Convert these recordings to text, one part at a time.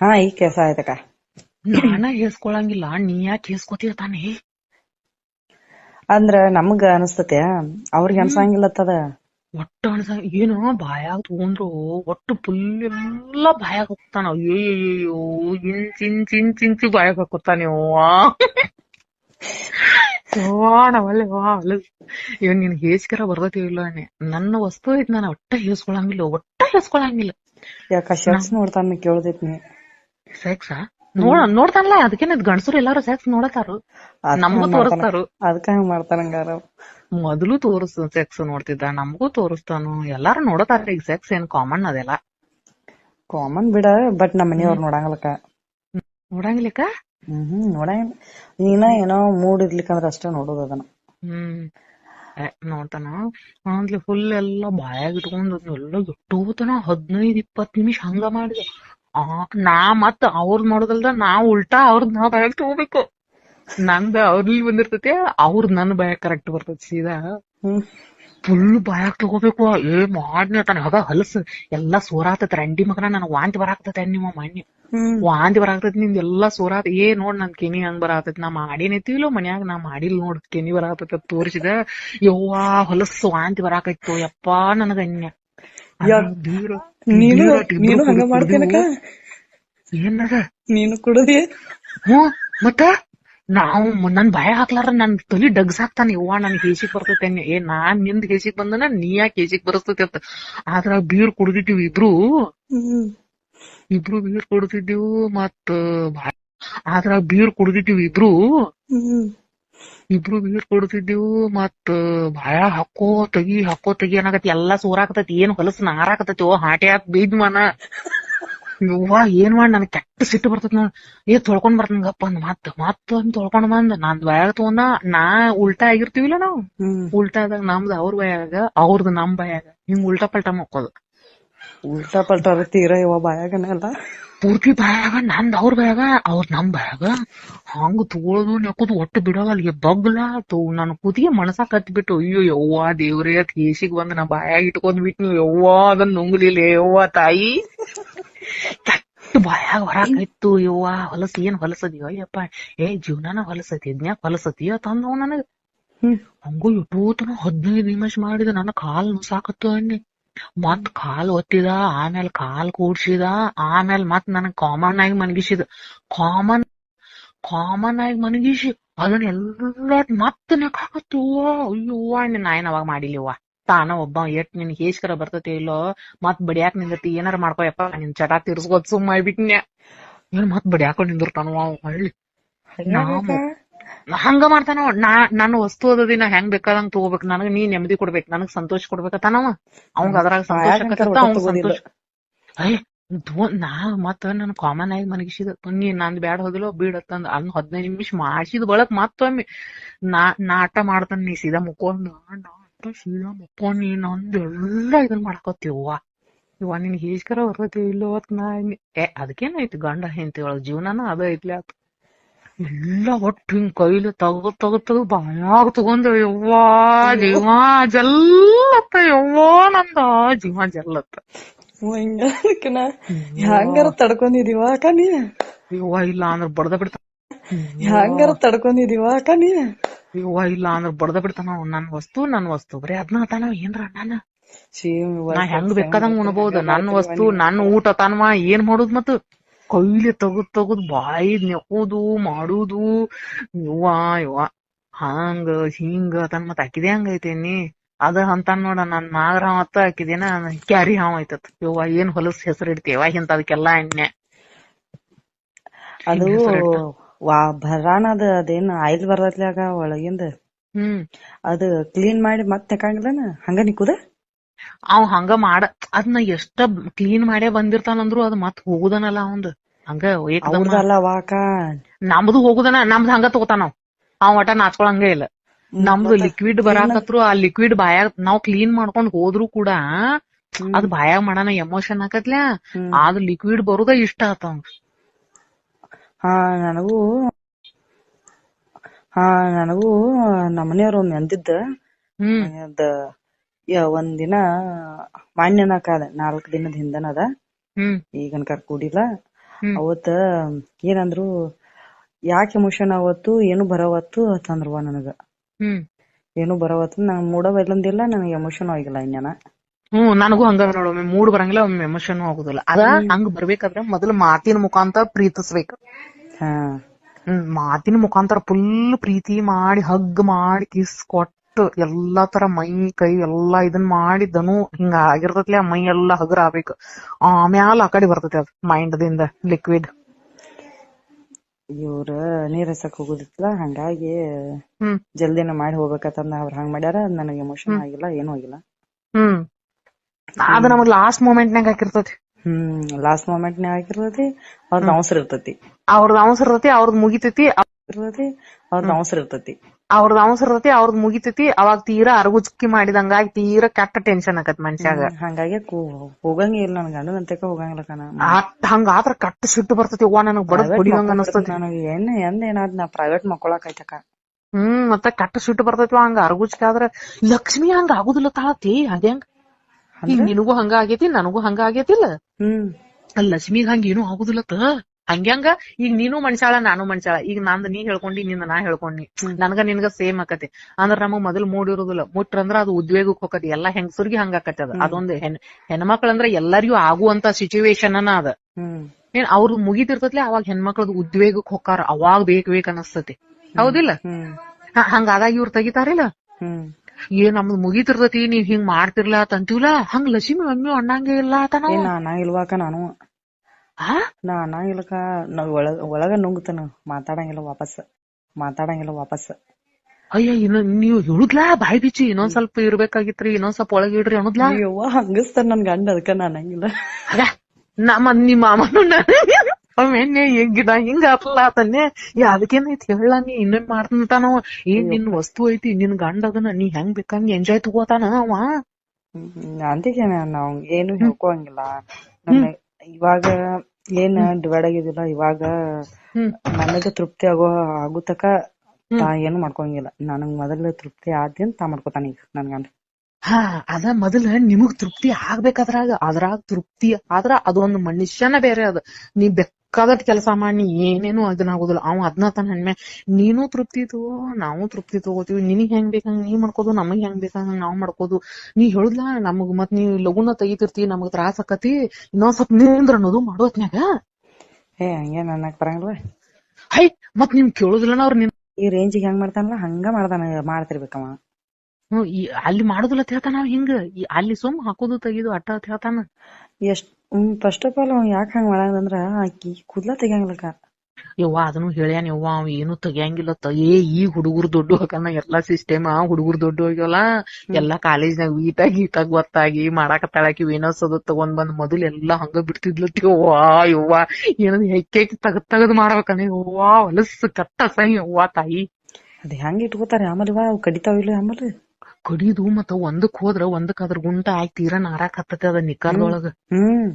ಹಾ ಈಗ ಕೆಲಸ ಆಯ್ತಕ್ಕ ನಾನ ಹೇಸ್ಕೊಳಂಗಿಲ್ಲ ನೀ ಯಾಕೆ ಹೇಸ್ಕೊತೀಯ ತಾನೇ ಅಂದ್ರ ನಮಗ ಅನಸ್ತತೆ ಅವ್ರಿಗೆ ಅನ್ಸಂಗಿಲ್ಲತ್ತದ. ಒಟ್ಟು ಅನ್ಸ ಏನೋ ಬಾಯಾಗ ತಗೊಂಡ್ರು ಒಟ್ಟು ಫುಲ್ ಎಲ್ಲ ಬಾಯಾಗ ಹೋಗ್ತಾನ. ಅಯ್ಯೋ ಇಂಚ್ ಇಂಚ್ ಇಂಚ್ ಇಂಚ್ ಬಾಯಾಗ ಹಾಕೋತಾನೆ ನಾವಲ್ಲೇ ವಾ ಅಲ್ಲ ಇವ್ ನಿನ್ ಹೇಸ್ಕರ ಬರ್ತೈತಿ ಇಲ್ಲ ನನ್ನ ವಸ್ತು ಐತಿ ನಾನು ಒಟ್ಟ ಹೇಸ್ಕೊಳಂಗಿಲ್ಲ ಒಟ್ಟ ಹೇಸ್ಕೊಳಂಗಿಲ್ಲ ಯಾಕ ಶರ್ಟ್ಸ್ ನೋಡ್ತಾನ ಕೇಳ್ದೈತಿ ನೀ. ಸೆಕ್ಸ ನೋಡ ನೋಡ್ತಾನಲ್ಲ ಅದಕ್ಕೇನ ಗಂಡಸರು ಎಲ್ಲಾರು ಸೆಕ್ಸ್ ನೋಡತಾರು. ನಮಗೂ ತೋರಿಸ್ತಾರು. ಅದಕ್ಕ ಹಂಗ ಮಾಡ್ತಾರಂಗಾರ ಮೊದಲು ತೋರಿಸ್ ಸೆಕ್ಸ್ ನೋಡ್ತಿದ್ದ ನಮಗೂ ತೋರಿಸ್ತಾನು. ಎಲ್ಲಾರು ನೋಡತಾರ ಈಗ ಸೆಕ್ಸ್ ಏನ್ ಕಾಮನ್ ಅದೆಲ್ಲ. ಕಾಮನ್ ಬಿಡ ಬಟ್ ನಮ್ಮ ಮನೆಯವ್ರು ನೋಡಂಗಲಕ್ಕ ನೋಡಂಗಿಲ್ಲಕ್ಕ. ಹ್ಮ್ ನೋಡಂಗಿಲ್ಲ. ನೀನ ಏನೋ ಮೂಡ್ ಇರ್ಲಿಕ್ಕಂದ್ರ ಅಷ್ಟೇ ನೋಡೋದ್ ಅದನ್ನ. ಹ್ಮ್. ನೋಡ್ತಾನ. ಒಂದ್ಲಿ ಫುಲ್ ಎಲ್ಲ ಬಾಯಾಗ ಇಟ್ಕೊಂಡು ಎಲ್ಲ ಎಷ್ಟೋತನ ಹದಿನೈದು ಇಪ್ಪತ್ತು ನಿಮಿಷ ಹಂಗ ಮಾಡಿದೆ. ನಾ ಮತ್ ಅವ್ರದ್ ಮಾಡೋದಲ್ದ ನಾ ಉಲ್ಟಾ ಅವ್ರದ್ ನಾ ಬಾಯಾಗ ತಗೋಬೇಕು. ನಂದ ಅವ್ರಲ್ಲಿ ಬಂದಿರ್ತೈತಿ ಅವ್ರ್ ನನ್ ಬಾಯಾಗ ಕರೆಕ್ಟ್ ಬರ್ತೈತಿ ಸೀದಾ. ಫುಲ್ ಬಾಯಾಗ ತಗೋಬೇಕು. ಏ ಮಾಡ್ನಿ ತಾನ ಹಗ ಹಲಸ್. ಎಲ್ಲಾ ಸೋರಾತೈತಿ ರಂಡಿ ಮಗನ ನನ್ಗ್ ವಾಂತಿ ಬರಾಕ್ತೈತೆ ನಿಮ್ಮ ಮಣ್ಣಿ. ವಾಂತಿ ಬರಾಕತೈತಿ ನಿಂದ ಎಲ್ಲಾ ಸೋರಾತ ಏ ನೋಡ್ ನನ್ ಕೆನಿ ಹಂಗ್ ಬರಾತೈತಿ. ನಾ ಮಾಡಿನೈತಿಲೋ ಮನ್ಯಾಗ ನಾ ಮಾಡಿಲ್ ನೋಡ್. ಕೆನಿ ಬರಾಕತೈತಿ ಅಂತ ತೋರಿಸಿದ. ಯವ್ವಾ ಹೊಲಸ್ ವಾಂತಿ ಬರಾಕೈತೋ ಯಪ್ಪಾ ನನಗ ಅನ್ಯ? ಬೀರು ನೀನು ನೀನು ಹಂಗ ಮಾಡ್ತೇನಕ ಏನದ ನೀನು ಕುಡದಿ? ಮತ್ತ? ನಾವು ನನ್ ಭಯ ಹಾಕ್ಲಾರ ನನ್ ತಲಿ ಡಗ್ಸ್ ಹಾಕ್ತಾನ ಇವ್ವ ನನ್ ಹೇಸಿಗ್ ಬರ್ತೈತೆ. ಏ ನಾನ್ ನಿಂದ್ ಹೇಸಿಗ್ ಬಂದನ ನೀ ಯಾಕೆ ಹೇಸಿಗ್ ಬರಸ್ತೈತಿ ಅಂತ. ಆದ್ರ ಬೀರ್ ಕುಡ್ದಿಟ್ಟಿವ್ ಇಬ್ರು. ಇಬ್ರು ಬೀರ್ ಕುಡ್ದಿದ್ದೀವು ಮತ್ತ ಆದ್ರ ಬೀರ್ ಕುಡ್ದಿದ್ದೀವ್ ಇಬ್ರು. ಇಬ್ರು ಬೀರ್ ಕೊಡ್ತಿದ್ದೆವು ಮತ್ತ ಬಾಯ ಹಾಕೋ ತೆಗಿ ಹಾಕೋ ತೆಗಿ ಅನ್ನಕತ್ತಿ ಎಲ್ಲಾ ಸೋರಾಕತೈತಿ ಏನ್ ಹೊಲಸ್ ನಾರಾಕತೈತಿ ಓ ಹಾಟೆ ಹಾಕ್ ಬೀದ್ ಮನ. ಯವ್ವ ಏನ್ ಮಾಡ್ ನನ್ ಕೆಟ್ಟ ಸಿಟ್ಟು ಬರ್ತೈತಿ ನೋಡ್. ಏ ತೊಳ್ಕೊಂಡ್ ಬರ್ತಂಗಪ್ಪ ಅಂದ್ ಮತ್ತ ಮತ್ತ ಅಂತ ತೊಳ್ಕೊಂಡ್ ಬಂದ್ ನಾನ್ ಬಾಯಾಗ ತಗೊಂಡ ನಾ ಉಲ್ಟಾ ಆಗಿರ್ತೀವಿಲ್ಲ ನಾವು. ಉಲ್ಟಾ ಆದಾಗ ನಮ್ದು ಅವ್ರ ಬಾಯಾಗ ಅವ್ರದ್ ನಮ್ ಬಯಾಗ ಹಿಂಗ್ ಉಲ್ಟಾ ಪಲ್ಟಾ ಮಕ್ಕೋದು. ಉಲ್ಟಾ ಪಲ್ಟಾ ತೀರ ಇವ ಬಾಯಾಗನ ಅಲ್ಲ. ಪೂರ್ತಿ ಬಾಯಾಗ ನಂದ್ ಅವ್ರ ಬ್ಯಾಗ ಅವ್ರ ನಮ್ ಬ್ಯಾಗ. ಹಂಗ ತಗೊಳೋದು ನೆಕೋದು ಒಟ್ಟು ಬಿಡೋಲ್ಲ ಅಲ್ಲಿಗೆ ಬಗ್ಲ ತೋ ನನ್ ಕುದಿಗೆ ಮನಸಾಕ್ ಹತ್ಬಿಟ್ಟು ಅಯ್ಯೋ ಯವ್ವ ದೇವ್ರೇ ಕೇಸಿಗ್ ಬಂದ್ ನಾ ಬಾಯಾಗ ಇಟ್ಕೊಂಡ್ ಬಿಟ್ನಿ ಯವ್ವ ಅದನ್ ನುಂಗ್ಲಿಲ್ಲ ಯವ್ವ ತಾಯಿ. ಕೆಟ್ಟ ಬಾಯಾಗ ಇತ್ತು ಯವ್ವ ಹೊಲಸ್ ಏನ್ ಹೊಲಸದಿಯೋ ಅಯ್ಯಪ್ಪ. ಏ ಜೀವನಾನ ಹೊಲಸತಿ ಇದ್ನ್ಯಾಕ್ ಹೊಲಸತಿ ತಂದವ್ ನನಗ. ಹಂಗೂ ಇಟ್ಟೋತನ ಹದಿನೈದು ನಿಮಿಷ ಮಾಡಿದ ನನ್ನ ಕಾಲ್ ಸಾಕತ್ತು ಅನ್ನಿ. ಮತ್ ಕಾಲ್ ಒತ್ತಿದ ಆಮೇಲೆ ಕಾಲ್ ಕೂಡ್ಸಿದ ಆಮೇಲೆ ಮತ್ ನನಗ್ ಕಾಮನ್ ಆಗಿ ಮನಗಿಸಿದ. ಕಾಮನ್ ಕಾಮನ್ ಆಗಿ ಮನಗಿಸಿ ಅದನ್ನ ಎಲ್ಲ ಮತ್ ನೆಕಾಕತ್ತು ಅಯ್ಯೋ ನಿನ್ನ ನಾ ಏನ್ ಅವಾಗ ಮಾಡಿಲಿವ್ವ. ತಾನ ಒಬ್ಬ ಎಟ್ ನಿನ್ ಹೇಸ್ಕರ ಬರ್ತತಿ ಇಲ್ಲೋ ಮತ್ ಬಡಿಯಾಕ್ ನಿಂದತಿ ಏನಾರ ಮಾಡ್ಕೋಯಪ್ಪ ನಿನ್ ಚಟ ತಿರ್ಸ್ಕೋದ್ ಸುಮ್ ಮಾಡ್ಬಿಟ್ನ್ಯ ಏನ್ ಮತ್ ಬಡಿಯಾಕೊಂಡ್ ನಿಂದಿರ್ತಾನ ಹಳ್ಳಿ? ಹಂಗ ಮಾಡ್ತಾನ ಅವ. ನಾ ನನ್ನ ವಸ್ತು ಅದ ದಿನ ಹೆಂಗ್ ಬೇಕಾದಂಗ್ ತಗೋಬೇಕು. ನನಗ್ ನೀ ನೆಮ್ಮದಿ ಕೊಡ್ಬೇಕು ನನಗ್ ಸಂತೋಷ ಕೊಡ್ಬೇಕತ್ತಾನವ ಅವಂಗ ಅದ್ರಾಗ ಸಂತೋಷ ನಾ ಮತ್ತ ನನ್ ಕಾಮನ್ ಆಗಿ ಮನಗಿಸಿದ ನೀ ನಂದ್ ಬ್ಯಾಡ ಹೋದಿಲ್ಲ ಬೀಡತ್ತಂದ ಅದ್ನ ಹದಿನೈದು ನಿಮಿಷ ಮಾಡ್ಸಿದ್ ಬಳಕ್ ಮತ್ತೊಮ್ಮೆ. ನಾ ನಾಟ ಮಾಡ್ತಾನ ನೀ ಸೀದಾ ಮುಕ್ಕೊಂಡ್ ನಾಟ ಸೀದಾ ಮುಕ್ಕೊಂಡ್ ನೀ ನಂದ್ ಎಲ್ಲಾ ಇದನ್ ಮಾಡ್ಕೊತೀವ್ವಾ ಇವ ನಿನ್ ಹೇಸ್ಕರ ಬರ್ತೈತಿ ಇಲ್ಲೋ ನಾ ಏ ಏ ಅದಕ್ಕೇನೈತಿ ಗಂಡ ಹೆಂಡತಿ ಒಳಗ್ ಜೀವನಾನ ಅದ ಐತ್ಲೇ ಆತ. ಎಲ್ಲ ಒಟ್ಟು ಹಿಂಗ್ ಕೈಲಿ ತಗದ್ ತಗದ್ ತಗದ್ ಬಾಯಾಗ ತಗೊಂಡ್ ಯವ್ವಾ ಜೀವ ಜಲ್ಲತ್ತ. ಯವ್ವಾ ನಂದ ಜೀವ ಜಲ್ಲತ್ತ. ಹ್ಮ್, ಹಿಂಗಾದಕ್ಕನ ಹ್ಯಾಂಗಾರ ತಡ್ಕೊಂಡಿದೀವ ಅಕ್ಕ ನೀ? ಯವ್ವ ಇಲ್ಲ ಅಂದ್ರ ಬಡ್ದ ಬಿಡ್ತಾನ ಹ್ಯಾಂಗಾರ ತಡ್ಕೊಂಡಿದೀವ ಅಕ್ಕ ನೀ? ಯವ್ವ ಇಲ್ಲ ಅಂದ್ರ ಬಡ್ದ ಬಿಡ್ತಾನ ನನ್ ವಸ್ತು ನನ್ ವಸ್ತು. ಬರೀ ಅದ್ನ ತಾನ ಏನ್ರ ನಾನು ನಾ ಹೆಂಗ್ ಬೇಕಾದಂಗ್ ಉಣಬಹುದು ನನ್ ವಸ್ತು ನನ್ನ ನನ್ ಊಟ ತಾನವ ಏನ್ ಮಾಡುದ್ ಮತ್? ಕೈಲಿ ತಗದ್ ತಗದ್ ಬಾಯಿ ನೆಕೋದು ಮಾಡುದು. ಇವ್ವ ಇವ್ವ ಹಂಗ ಹಿಂಗ ತನ್ ಮತ್ ಅಕ್ಕಿದೆ ಹಂಗೈತೇನಿ ಅದ ಅಂತ ನೋಡ ನನ್ ಮಾಗ್ರ ಮತ್ತ ಹಾಕಿದೇನ ಕ್ಯಾರಿ ಹಾವ್ ಐತತ್. ಇವ್ವ ಏನ್ ಹೊಲಸ್ ಹೆಸರು ಇಡ್ತೀವ ಹಿಂತ ಅದಕ್ಕೆಲ್ಲಾ ಎಣ್ಣೆ ಅದು ವಾ ಭರಾಣದ ಅದೇನ್ ಆಯಿಲ್ ಬರತ್ಲಾಗ ಒಳಗಿಂದ. ಹ್ಮ್. ಅದು ಕ್ಲೀನ್ ಮಾಡಿ ಮತ್ ನೆಕ್ಕಂಗಿಲ್ಲನ ಹಂಗ ನಿಕ್ಕುದ? ಅವ್ ಹಂಗ ಮಾಡ ಅದ್ನ ಎಷ್ಟ ಕ್ಲೀನ್ ಮಾಡೇ ಬಂದಿರ್ತಾನಂದ್ರು ಅದ್ ಮತ್ ಹೋಗುದನಲ್ಲ ಅವಂದ್. ಹಂಗ ನಮ್ದು ಹೋಗುದನ ನಮ್ದ್ ಹಂಗ ತಗೋತಾನ ಅವ್. ಅವ್ ಒಟ ನಾಚ್ಕೊಳಂಗೇ ಇಲ್ಲ. ನಮ್ದು ಲಿಕ್ವಿಡ್ ಬರಾಕತ್ರು ಆ ಲಿಕ್ವಿಡ್ ಬಾಯಾಗ ನಾವ್ ಕ್ಲೀನ್ ಮಾಡ್ಕೊಂಡ್ ಹೋದ್ರು ಕೂಡ ಅದ್ ಬಾಯಾಗ ಮಾಡಣ ಎಮೋಷನ್ ಆಕತ್ಲ. ಅದ್ ಲಿಕ್ವಿಡ್ ಬರುದ ಇಷ್ಟ ಆತ ಹಾ ನನಗೂ ಹಾ ನನಗೂ ನಮ್ಮನೆಯವ್ರ ಒಮ್ಮೆ ಅಂದಿದ್ದ ಒಂದಿನ ಮಾನ್ಯನ ಕಾದ ನಾಲ್ಕ್ ದಿನದ ಹಿಂದನದ. ಹ್ಮ್. ಈಗನ್ ಕರ್ ಕೂಡಿಲ್ಲ. ಅವತ್ತ ಏನಂದ್ರು ಯಾಕೆ ಎಮೋಷನ್ ಅವತ್ತು ಏನು ಬರವತ್ತು ಅಂತಂದ್ರವ ನನಗ. ಏನು ಬರವತ್ತು ನಂಗ್ ಮೂಡವೆಲ್ಲಂದಿಲ್ಲ ನನಗೆ ಎಮೋಷನ್ ಆಗಿಲ್ಲ ಇನ್ಯಾನ. ಹ್ಮ್ ನನಗೂ ಹಂಗ ನೋಡ ಒಮ್ಮೆ ಮೂಡ್ ಬರಂಗಿಲ್ಲ ಒಮ್ಮೆ ಎಮೋಷನ್ ಆಗುದಿಲ್ಲ. ಅದ ಹಂಗ ಬರ್ಬೇಕಾದ್ರೆ ಮೊದಲ ಮಾತಿನ ಮುಖಾಂತರ ಪ್ರೀತಿಸ್ಬೇಕ. ಮಾತಿನ ಮುಖಾಂತರ ಫುಲ್ ಪ್ರೀತಿ ಮಾಡಿ ಹಗ್ ಮಾಡಿ ಕಿಸ್ ಕೊಟ್ಟು ಎಲ್ಲಾ ತರ ಮೈ ಕೈ ಎಲ್ಲಾ ಇದನ್ ಮಾಡಿದ್ದನು ಹಿಂಗ ಆಗಿರ್ತೈತ್ಲೆ ಆ ಮೈ ಎಲ್ಲಾ ಹಗುರ ಆಗ್ಬೇಕು. ಆಮ್ಯಾಲ ಆ ಕಡೆ ಬರ್ತೈತಿ ಅದ್ ಮೈಂಡ್ ದಿಂದ ಲಿಕ್ವಿಡ್ ಇವ್ರ ನೀರ್ ಹಸಕ್ ಹೋಗುದಿತ್ತಲ್ಲ ಹಂಗಾಗಿ ಜಲ್ದಿನ ಮಾಡಿ ಹೋಗ್ಬೇಕಂತ ಅವ್ರ ಹಂಗ ಮಾಡ್ಯಾರ ನನಗೆ ಎಮೋಷನ್ ಆಗಿಲ್ಲ ಏನು ಆಗಿಲ್ಲ. ಹ್ಮ್. ಅದ ನಮಗ್ ಲಾಸ್ಟ್ ಮೂಮೆಂಟ್ ನಾಗ ಹಾಕಿರ್ತತಿ. ಹ್ಮ್ ಲಾಸ್ಟ್ ಮೂಮೆಂಟ್ ನಾಗ ಆಗಿರ್ತೈತಿ ಅವ್ರದ್ ಅವಸರ ಇರ್ತೈತಿ. ಅವ್ರದ್ ಅವಸರ ಇರ್ತೈತಿ ಅವ್ರದ್ ಮುಗಿತೈತಿ ಇರ್ತೈತಿ ಅವ್ರದ್ ಅವಸರ ಇರ್ತೈತಿ. ಅವ್ರದ್ ಅವಸರ ಇರ್ತೈತಿ ಅವ್ರದ್ ಮುಗಿತೈತಿ ಅವಾಗ ತೀರಾ ಅರಗುಚ್ಕಿ ಮಾಡಿದಂಗಾಗಿ ತೀರಾ ಕೆಟ್ಟ ಟೆನ್ಷನ್ ಆಕತ್ ಮನ್ಷ್ಯಾಗ. ಹಂಗಾಗಿ ಹೋಗಂಗಿಲ್ಲ ಹೋಗಂಗೇ ಇಲ್ಲ ನನ್ ಗಂಡನ ಅಂತಕ ಹೋಗಂಗಿಲ್ಲ ಕಣ. ಹಂಗ ಆದ್ರ ಕಟ್ಟ ಸಿಟ್ಟು ಬರ್ತೈತಿ ಅವ್ವ ನನಗ್ ಬಡದ್ ಹೊಡಿವಂಗ ಅನಸ್ತೈತಿ ನನಗೆ ಏನ್ ಎಂದ ಏನಾದ್ ನಾ ಪ್ರೈವೇಟ್ ಮಕ್ಕೊಳಕ್ ಐತಕ ಹ್ಮ್ ಮತ್ತ ಕಟ್ಟ ಸಿಟ್ಟು ಬರ್ತೈತಿ ಹಂಗ ಅರಗುಚ್ಕಿ ಆದ್ರ ಲಕ್ಷ್ಮಿ ಹಂಗ ಆಗುದಿಲ್ಲ ತಾಳತಿ ಅದೇಂಗ ಈಗ ನಿನಗೂ ಹಂಗ ಆಗೇತಿ ನನಗೂ ಹಂಗ ಆಗೇತಿಲ್ಲ? ಹ್ಮ್. ಲಕ್ಷ್ಮಿಗ್ ಹಂಗ ಏನು ಆಗುದಿಲ್ಲತ್ತ ಹಂಗ್ಯಾಂಗ ಈಗ ನೀನು ಮನ್ಸಾಳ ನಾನು ಮನ್ಸಾಳ. ಈಗ ನಂದ್ ನೀ ಹೇಳ್ಕೊಂಡಿ ನಿಂದ ನಾ ಹೇಳ್ಕೊಂಡಿ. ನನ್ಗ ನಿನ್ಗ ಸೇಮ್ ಆಕತಿ. ಅಂದ್ರ ನಮಗ್ ಮೊದಲ್ ಮುಟ್ರ ಅಂದ್ರ ಅದು ಉದ್ವೇಗಕ್ ಹೋಗತಿ ಎಲ್ಲಾ ಹೆಂಗಸರ್ಗಿ ಹಂಗ ಆಕತಿ ಅದ. ಅದೊಂದ್ ಹೆಣ್ ಹೆಣ್ಮಕ್ಳಂದ್ರ ಎಲ್ಲರಿಗೂ ಆಗುವಂತ ಸಿಚುವೇಶನ್ ಅನ್ನ ಅದ. ಏನ್ ಅವ್ರದ್ ಮುಗಿತಿರ್ತತ್ಲೆ ಅವಾಗ ಹೆಣ್ಮಕ್ಳದ್ ಉದ್ವೇಗಕ್ ಹೊಕ್ಕಾರ. ಅವಾಗ ಬೇಕ್ ಬೇಕ್ ಅನಸ್ತತಿ. ಹೌದಿಲ್ಲ? ಹಂಗಾದಾಗ ಇವ್ರು ತೆಗಿತಾರಿಲ್ಲ? ಏ ನಮ್ದು ಮುಗಿತಿರ್ತತಿ ನೀವ್ ಹಿಂಗ್ ಮಾಡ್ತಿರ್ಲಾ ಅಂತೀವ್ಲಾ ಹಂಗ್ ಲಕ್ಷ್ಮಿ ಒಮ್ಮೆ ಅಣ್ಣಂಗೆ ಇಲ್ಲ ಆತ ಏ ನಾವು ನಾ ಇಲ್ವಾಕ ನಾನು. ನಾ ಅನ್ನಂಗಿಲ್ಲಕ ನಾವ್ ಒಳಗ ಒಳಗ ನುಂಗ್ತಾನ. ಮಾತಾಡಂಗಿಲ್ಲ ವಾಪಸ್. ಮಾತಾಡಂಗಿಲ್ಲ ವಾಪಸ್. ಅಯ್ಯ ಇನ್ನ ನೀವ್ ಹೇಳುದ್ಲಾ? ಬಾಯಿ ಬಿಚ್ಚಿ ಇನ್ನೊಂದ್ ಸ್ವಲ್ಪ ಇರ್ಬೇಕಾಗಿತ್ರಿ. ಇನ್ನೊಂದ್ ಸ್ವಲ್ಪ ಒಳಗ್ ಇಡ್ರಿ ಅನ್ನೋದ್ಲಾ? ಅಯ್ಯವ್ವ ಹಂಗಸ್ತಾರ ನನ್ ಗಂಡ ಅದಕ್ಕ ನಾ ಅನ್ನಂಗಿಲ್ಲ. ನಮ್ಮ ನಿಮ್ಮ ಮಾಮನು ಒಮ್ಮೆನ್ನೆ ಹೆಂಗಿದ? ಹಿಂಗ ಏ ಅದಕ್ಕೇನೈತಿ ಹೇಳ ನೀ? ಇನ್ನೇನ್ ಮಾಡ್ತಾನ ಏನ್ ನಿನ್ ವಸ್ತು ಐತಿ ನಿನ್ ಗಂಡ ಅದನ್ನ ನೀ ಹೆಂಗ್ ಬೇಕಂಗ್ ಎಂಜಾಯ್ ತಗೋತಾನ ಅವ? ಅಂತಿಗೆ ನಾವ್ ಏನು ಹೇಳ್ಕೋಂಗಿಲ್ಲ ಇವಾಗ ಏನ್ ಡಿವೈಡ್ ಆಗಿದಿಲ್ಲ ಇವಾಗ ನನಗೆ ತೃಪ್ತಿ ಆಗೋ ಆಗುತಕ ತಾ ಏನು ಮಾಡ್ಕೊಂಗಿಲ್ಲಾ ನನಗ್ ಮೊದಲ ತೃಪ್ತಿ ಆದ್ಯನ್ ತಾ ಮಾಡ್ಕೊತಾನ ಈಗ ನನ್ ಗಂಡ ಹಾ ಅದ ಮೊದಲ ನಿಮಗ್ ತೃಪ್ತಿ ಆಗ್ಬೇಕಾದ್ರಾಗ ಅದ್ರಾಗ. ತೃಪ್ತಿ ಆದ್ರ ಅದೊಂದ್ ಮನುಷ್ಯನ ಬೇರೆ ಅದ. ನೀ ಬೇಕಾದಟ್ ಕೆಲಸ ಮಾಡಿ ಏನೇನು ಅದನ್ನ ಆಗೋದಿಲ್ಲ ಅವ ಅದ್ನ ತಾನ ಹೆಣ್ಮೆ ನೀನು ತೃಪ್ತಿ ತಗೋ ನಾವು ತೃಪ್ತಿ ತಗೋತೀವಿ. ನಿನಗ್ ಹೆಂಗ್ ಬೇಕಂಗ್ ನೀ ಮಾಡ್ಕೋದು ನಮಗ್ ಹೆಂಗ್ ಬೇಕಂಗ್ ನಾವ್ ಮಾಡ್ಕೋದು ನೀ ಹೇಳುದ್ಲ ನಮಗ್ ಮತ್ ನೀ ಲಗುನ ತೆಗಿತಿರ್ತಿ ನಮಗ್ ತ್ರಾಸ ಆಕತಿ ಇನ್ನೊಂದ್ ಸ್ವಲ್ಪ ನಿಂದ್ರ ಅನ್ನೋದು ಮಾಡೋತ್ನ್ಯಾಗ ಏ ಹಂಗೇನ್ ಅನ್ನಕ್ ಬರಂಗಿಲ್ಲ. ಹೈ ಮತ್ ನಿಮ್ ಕೇಳುದಿಲ್ಲ ಅವ್ರ ನಿನ್ ಈ ರೇಂಜಿಗೆ ಹೆಂಗ್ ಮಾಡ್ತಾನಲ್ಲ ಹಂಗ ಮಾಡ್ತಾನ ಮಾಡ್ತಿರ್ಬೇಕವ. ಹ್ಮ್, ಈ ಅಲ್ಲಿ ಮಾಡುದಿಲ್ಲ ಅಂತ ಹೇಳ್ತಾನ ಅವ ಹಿಂಗ. ಈ ಅಲ್ಲಿ ಸುಮ್ ಹಾಕೋದು ತೆಗಿದು ಅಟ್ಟ ಅಂತ ಹೇಳ್ತಾನ. ಎಷ್ಟ್ ಫಸ್ಟ್ ಆಫ್ ಆಲ್ ಅವ್ ಯಾಕ ಹಂಗ ಮಾಡಂದ್ರ ಆಕಿ ಕೂದ್ಲ ತೆಗಿಯಂಗಿಲ್ಲಕ ಯವ್ವ ಅದನ್ನು ಹೇಳ್ಯಾನ ಯವ್ವ ಅವ ಏನು ತೆಗಿಯಂಗಿಲ್ಲ ತ ಏ ಈ ಹುಡುಗರು ದೊಡ್ಡ ಹಾಕನ ಎಲ್ಲಾ ಸಿಸ್ಟಮ್ ಹುಡುಗರು ದೊಡ್ಡ ಹೋಗ್ಯವಲ್ಲ. ಎಲ್ಲಾ ಕಾಲೇಜ್ನಾಗ ವೀಟಾಗಿ ಗೀಟ ಗೊತ್ತಾಗಿ ಮಾಡಾಕತ್ತಾಳಕಿ ವಿನೋಸದು ತಗೊಂಡ್ ಬಂದ್ ಮೊದಲ್ ಎಲ್ಲಾ ಹಂಗ ಬಿಡ್ತಿದ್ಲತಿ ಯವ್ವ ಯವ್ವ ಏನದ್ ಹೆಕ್ಕೆ ಹೆಕ್ಕಿ ತಗದ್ ತಗದ್ ಮಾಡ್ಬೇಕನ ಯವ್ವ ಹೊಲಸ್ ಕಟ್ಟ ಅಸಹ್ಯ ಯವ್ವ ತಾಯಿ. ಅದ್ ಹೆಂಗ್ ಇಟ್ಕೋತಾರ ಆಮೇಲೆ ಅವ್ ಕಡಿತಾವಿಲ್ಲ ಆಮೇಲೆ. ಕಡಿದು ಮತ್ತ ಒಂದಕ್ ಹೋದ್ರ ಒಂದಕ್ ಅದ್ರ ಗುಂಟ ಆಗಿ ತೀರಾ ನಾರಾಕ್ ಹತ್ತತಿ ಅದ ನಿಕ್ಕರ್ದೊಳಗ ಹ್ಮ್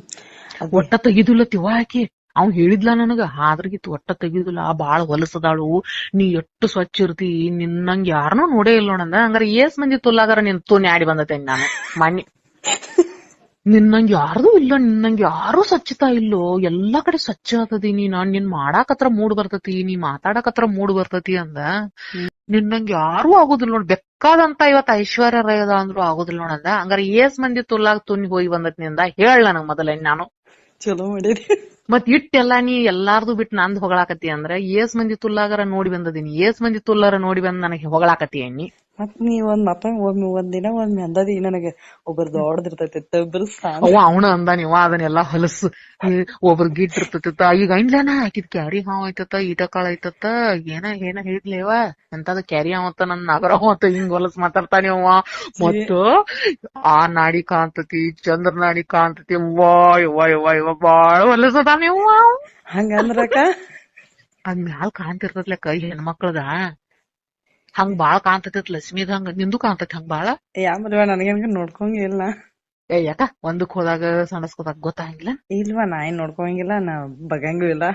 ಒಟ್ಟ ತೆಗಿದಿಲ್ಲ ತಿವ ಆಕಿ ಅವ್ ಹೇಳಿದ್ಲ ನನಗ ಆದ್ರಗಿತ್ ಒಟ್ಟ ತೆಗಿದಿಲ್ಲ ಬಾಳ ಹೊಲಸದಾಳು. ನೀ ಎಷ್ಟು ಸ್ವಚ್ಛ ಇರ್ತಿ ನಿನ್ನಂಗ್ ಯಾರನ್ನೂ ನೋಡೇ ಇಲ್ಲ ನೋಡಂದ ಹಂಗಾರ ಏಸ್ ಮಂದಿ ತುಲ್ಲಾಗಾರ ನಿನ್ ತೂನಿ ಆಡಿ ಬಂದತೇನ್ ನಾನು. ಮನ್ನಿ. ನಿನ್ನಂಗ್ ಯಾರ್ದು ಇಲ್ಲ ನಿನ್ನಂಗೆ ಯಾರು ಸ್ವಚ್ಛತಾ ಇಲ್ಲೋ. ಎಲ್ಲಾ ಕಡೆ ಸ್ವಚ್ಛ ಆತದಿ ನೀ. ನಾನ್ ನಿನ್ ಮಾಡಾಕತ್ರ ಮೂಡ್ ಬರ್ತತಿ ನೀ ಮಾತಾಡಕತ್ರ ಮೂಡ್ ಬರ್ತತಿ ಅಂದ. ನಿನ್ನಂಗೆ ಯಾರು ಆಗುದಿಲ್ಲ ನೋಡ್. ಬೇಕಾದಂತ ಇವತ್ ಐಶ್ವರ್ಯ ರೈ ಅದ ಅಂದ್ರು ಆಗುದಿಲ್ಲ ನೋಡಂದ ಹಂಗಾರ ಏಸ್ ಮಂದಿ ತುಲ್ಲಾಗ ತುನಿ ಹೋಗಿ ಬಂದತ್ನಿಂದ. ಹೇಳ ನನಗ್ ಮೊದಲ ನಾನು. ಚಲೋ ಮಾಡಿದ್ರಿ ಮತ್ ಇಟ್ಟೆಲ್ಲಾ ನೀ ಎಲ್ಲಾರ್ದು ಬಿಟ್ ನಂದ್ ಹೊಗಳಾಕತಿ ಅಂದ್ರ ಏಸ್ ಮಂದಿ ತುಲ್ಲಾಗರ ನೋಡಿ ಬಂದದೀನಿ. ಏಸ್ ಮಂದಿ ತುಲ್ಲಾರ ನೋಡಿ ಬಂದ್ ನನಗೆ ಹೊಗಳಾಕತಿ ಎಣ್ಣಿ ಮತ್ ನೀ ಒಂದ್ ಮತ್ತ ಒಮ್ಮೆ ಒಂದ್ ದಿನ ಒಮ್ಮೆ ಅಂದದಿ ನನಗೆ. ಒಬ್ಬರ್ ದೊಡ್ಡದಿರ್ತೈತಿ ಒಬ್ಬರು ಸಾನ್ ಅವ ಅವನ ಅಂದಾನ ನೀವ ಅದನ್ನೆಲ್ಲಾ ಹೊಲಸು. ಒಬ್ರ ಗಿಟ್ ಇರ್ತತ ಈಗ ಐನ್ಲೇನ ಆಕಿದ್ ಕ್ಯಾರಿ ಹಾವ್ ಐತತ ಈಟ ಕಾಳ ಐತತ ಏನ ಏನ ಹೇಳಿದ್ಲೇವ? ಎಂತದ ಕ್ಯಾರಿ ಹಾವತ್ತ ನನ್ ನಗರ ಅವತ್ತ ಹಿಂಗ್ ಹೊಲಸ್ ಮಾತಾಡ್ತಾನೆ ಅವ ಮತ್ತ ಆ ನಾಡಿ ಕಾಣ್ತತಿ ಚಂದ್ರ ನಾಡಿ ಕಾಣ್ತತಿ ವಾ ಯವ್ವ ಯವ್ವ ಯವ್ವ ಬಾಳ ಹೊಲಸದಾನೆ ಯವ್ವ ಹಂಗಂದ್ರಕ ಅದ್ ಮ್ಯಾಲ್ ಹೆಣ್ಮಕ್ಳದ. ಹಂಗ್ ಬಾಳ ಕಾಣ್ತೈತಿ ಲಕ್ಷ್ಮಿ ಹಂಗ ನಿಂದು ಕಾಣ್ತೈತಿ ಹಂಗ್ ಬಾಳ? ಯಾಮಲ್ವ ನನಗೇನ್ ನೋಡ್ಕೊಂಗಿಲ್ಲ. ಏ ಯಾಕ? ಒಂದಕ್ ಹೋದಾಗ ಸಣಸ್ಕೋದಾಗ ಗೊತ್ತಾಗಿಲ್ಲ? ಇಲ್ವಾ ನಾ ಏನ್ ನೋಡ್ಕೊಂಗಿಲ್ಲ ನಾ ಬಗಂಗೂ ಇಲ್ಲ.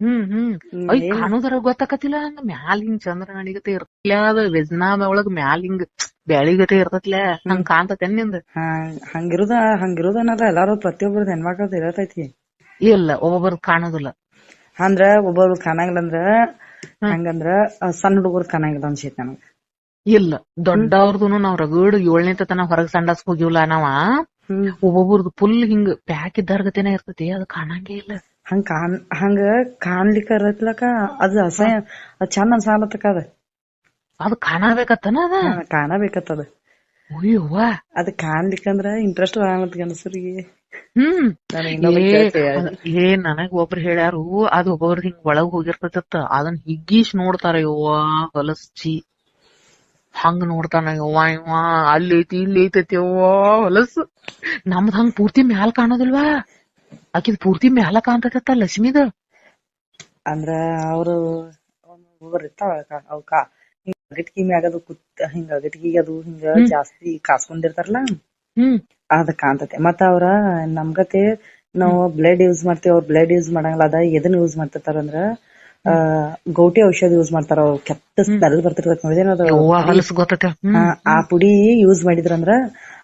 ಹ್ಮ್ ಹ್ಮ್. ಐ ಕಾಣೋದರ ಗೊತ್ತಾಕತಿಲ್ಲ ಹಂಗ ಮ್ಯಾಲ ಹಿಂಗ್ ಚಂದ್ರ ನಡಿಗತೆ ಇರ್ತಲ ಅದ ವೆಜ್ನಾದ ಒಳಗ ಮ್ಯಾಲ್ ಹಿಂಗ್ ಬ್ಯಾಳಿಗತೆ ಇರ್ತತ್ಲ. ಹಂಗ್ ಕಾಣ್ತತೆ ನಿಂದ? ಹಂಗಿರುದ ಹಂಗಿರುದ ಹಂಗಿರುದನ್ನಲ್ಲ ಎಲ್ಲಾರು ಪ್ರತಿಯೊಬ್ಬರದ್ ಹೆಣ್ಮಕ್ಳದ್ ಇರತೈತಿ. ಇಲ್ಲ ಒಬ್ಬೊಬ್ಬರ್ ಕಾಣೋದಿಲ್ಲ. ಅಂದ್ರ ಒಬ್ಬೊಬ್ರು ಕಾಣಂಗಿಲ್ಲ ಅಂದ್ರ ಹಂಗಂದ್ರ ಸಣ್ಣ ಹುಡುಗರು ಕಾಣಂಗಿಲ್ಲ ಅನ್ಸೈತಿ ನನಗ ಇಲ್ಲ ದೊಡ್ಡವ್ರದುನು ನಾವ್ ರಗಡ್ ಏಳನೇ ತನ ಹೊರಗ್ ಸಂಡಾಸ್ ಹೋಗಿವಲ್ಲ ನಾವ ಒಬ್ಬೊಬ್ರದ್ದು ಫುಲ್ ಹಿಂಗ್ ಪ್ಯಾಕ್ ಇದ್ದಾರ್ಗತೆನ ಇರ್ತೈತಿ ಅದು ಕಾಣಂಗೇ ಇಲ್ಲ. ಹಂಗ ಕಾಣ್ ಹಂಗ ಕಾಣ್ಲಿಕ್ಕ ಇರತ್ಲಕ ಅದು ಅಸಹ್ಯ ಅದ್ ಚಂದ ಅನ್ಸಾಲತ್ತಕ ಅದ. ಅದು ಕಾಣಬೇಕತ್ತನ ಅದ? ಕಾಣಬೇಕತ್ತದ. ಅಯ್ಯವ್ವ. ಅದ್ ಕಾಣ್ಲಿಕ್ಕಂದ್ರ ಇಂಟ್ರೆಸ್ಟ್ ಬರಾಮತ್ ಗಂಡಸರಿಗೆ. ಹ್ಮ್. ಏ ಅದ್- ನನಗ್ ಒಬ್ರು ಹೇಳ್ಯಾರು ಅದು ಒಬ್ಬೊಬ್ರದ್ ಹಿಂಗ್ ಒಳಗ್ ಹೋಗಿರ್ತೈತತ್ತ ಅದನ್ ಹಿಗ್ಗೀಶ್ ನೋಡ್ತಾರ ಯವ್ವ ಹೊಲಸ್ಚಿ. ಹಂಗ್ ನೋಡ್ತಾನ ಯವ್ವ ಇವ ಅಲ್ಲಿ ಐತಿ ಇಲ್ಲಿ ಐತೈತಿ ಯವ್ವ ಹೊಲಸ್. ನಮ್ದ್ ಹಂಗ್ ಪೂರ್ತಿ ಮ್ಯಾಲ್ ಕಾಣೋದಿಲ್ವಾ? ಆಕಿದ್ ಪೂರ್ತಿ ಮ್ಯಾಲ ಕಾಣ್ತೈತತ್ತ ಲಕ್ಷ್ಮಿದ. ಅಂದ್ರ ಅವ್ರು ಅಗಟ್ಗಿ ಮ್ಯಾಗದು ಕುತ್ ಹಿಂಗ ಅಗಟ್ಗಿ ಅದು ಹಿಂಗ ಜಾಸ್ತಿ ಕಾಸ್ಕೊಂಡಿರ್ತಾರಲ್ಲ. ಹ್ಮ್. ಅದ ಕಾಣ್ತತಿ. ಮತ್ತ ಅವ್ರ ನಮ್ಗತೆ ನಾವು ಬ್ಲಡ್ ಯೂಸ್ ಮಾಡ್ತೀವಿ ಅವ್ರ ಬ್ಲಡ್ ಯೂಸ್ ಮಾಡಂಗಿಲ್ಲ ಅದ ಎದನ್ ಯೂಸ್ ಮಾಡ್ತಿರ್ತಾರ ಅಂದ್ರ ಆ ಗೌಟಿ ಔಷಧ ಯೂಸ್ ಮಾಡ್ತಾರ ಅವ್ರ ಕೆಟ್ಟ ಸ್ಮೆಲ್ ಬರ್ತಿರ್ತೈತಿ ನೋಡಿದೇನ ಆ, ಪುಡಿ ಯೂಸ್ ಮಾಡಿದ್ರಂದ್ರ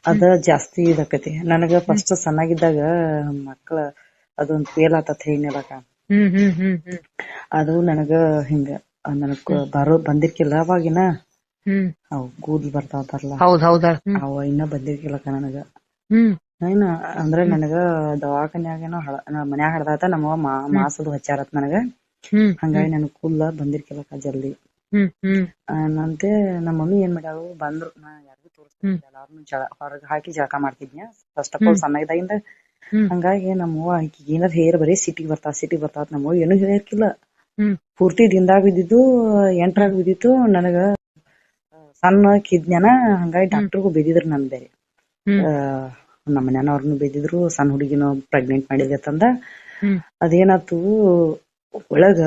ಅದ ಜಾಸ್ತಿ ಇದಾಕತಿ. ನನಗ ಫಸ್ಟ್ ಸಣ್ಣಾಗಿದ್ದಾಗ ಮಕ್ಳ ಅದೊಂದ್ ಫೇಲ್ ಆತತ್ ಹ್ಮ್ ಹ್ಮ್ ಹ್ಮ್ ಹ್ಮ್. ಅದು ನನಗ ಹಿಂಗ ನನಗ್ ಬರೋ ಬಂದಿರ್ಕಿಲ್ಲ ಅವಾಗಿನ. ಅವ್ ಕೂದ್ಲು ಬರ್ತಾವತಾರಲ್ಲ ಅವ ಇನ್ನ ಬಂದಿರ್ಕಿಲ್ಲಕ ನನಗ. ಹ್ಮ್. ಏನ ಅಂದ್ರ ನನಗ ದವಾಖಾನ್ಯಾಗೇನೋ ಹಳ ಮನ್ಯಾಗ ಹಡದಾತ ನಮ್ಮವ್ವ ಮಾ ಮಾಸದು ಹಚ್ಚಾರತ್ ನನಗ. ಹ್ಮ್. ಹಂಗಾಗಿ ನನಗ್ ಕೂದ್ಲ ಬಂದಿರ್ಕಿಲ್ಲಕ ಜಲ್ದಿ. ಹ್ಮ್. ಹ್ಮ್. ನಂತೆ ನಮ್ಮ ಮಮ್ಮಿ ಏನ್ ಮಾಡ್ಯಾಳು ಬಂದ್ರು. ನಾ ಯಾರಿಗೂ ಜಳ ಹೊರಗ್ ಹಾಕಿ ಜಳಕ ಮಾಡ್ತಿದ್ನ್ಯ. ಫಸ್ಟ್ ಆಫ್ ಆಲ್ ಸಣ್ಣದಾಗಿಂದ. ಹಂಗಾಗಿ ನಮ್ಮವ್ವ ಆಕಿಗೆ ಏನಾರ ಹೇರ್ ಬರೀ ಸಿಟಿಗೆ ಬರ್ತಾವ ಸಿಟಿಗೆ ಬರ್ತಾವ ನಮ್ಮವ್ವ ಏನು ಹೇಳಿರ್ಕಿಲ್ಲ ಪೂರ್ತಿ ದಿನದಾಗ ಬಿದ್ದಿದ್ದು ಎಂಟ್ರಾಗ ಬಿದ್ದಿತ್ತು. ನನಗ ಸಣ್ಣ ಕಿದ್ನ್ಯಾನ ಹಂಗಾಗಿ ಡಾಕ್ಟರ್ಗೂ ಬಿದ್ದಿದ್ರು ನನ್ ಬೇರೆ. ನಮ್ಮ ಮನ್ಯಾನವ್ರನ್ನು ಬೈದಿದ್ರು ಸಣ್ಣ ಹುಡುಗಿನೂ ಪ್ರೆಗ್ನೆಂಟ್ ಮಾಡಿದೆ ತಂದ. ಅದೇನಾತು ಒಳಗ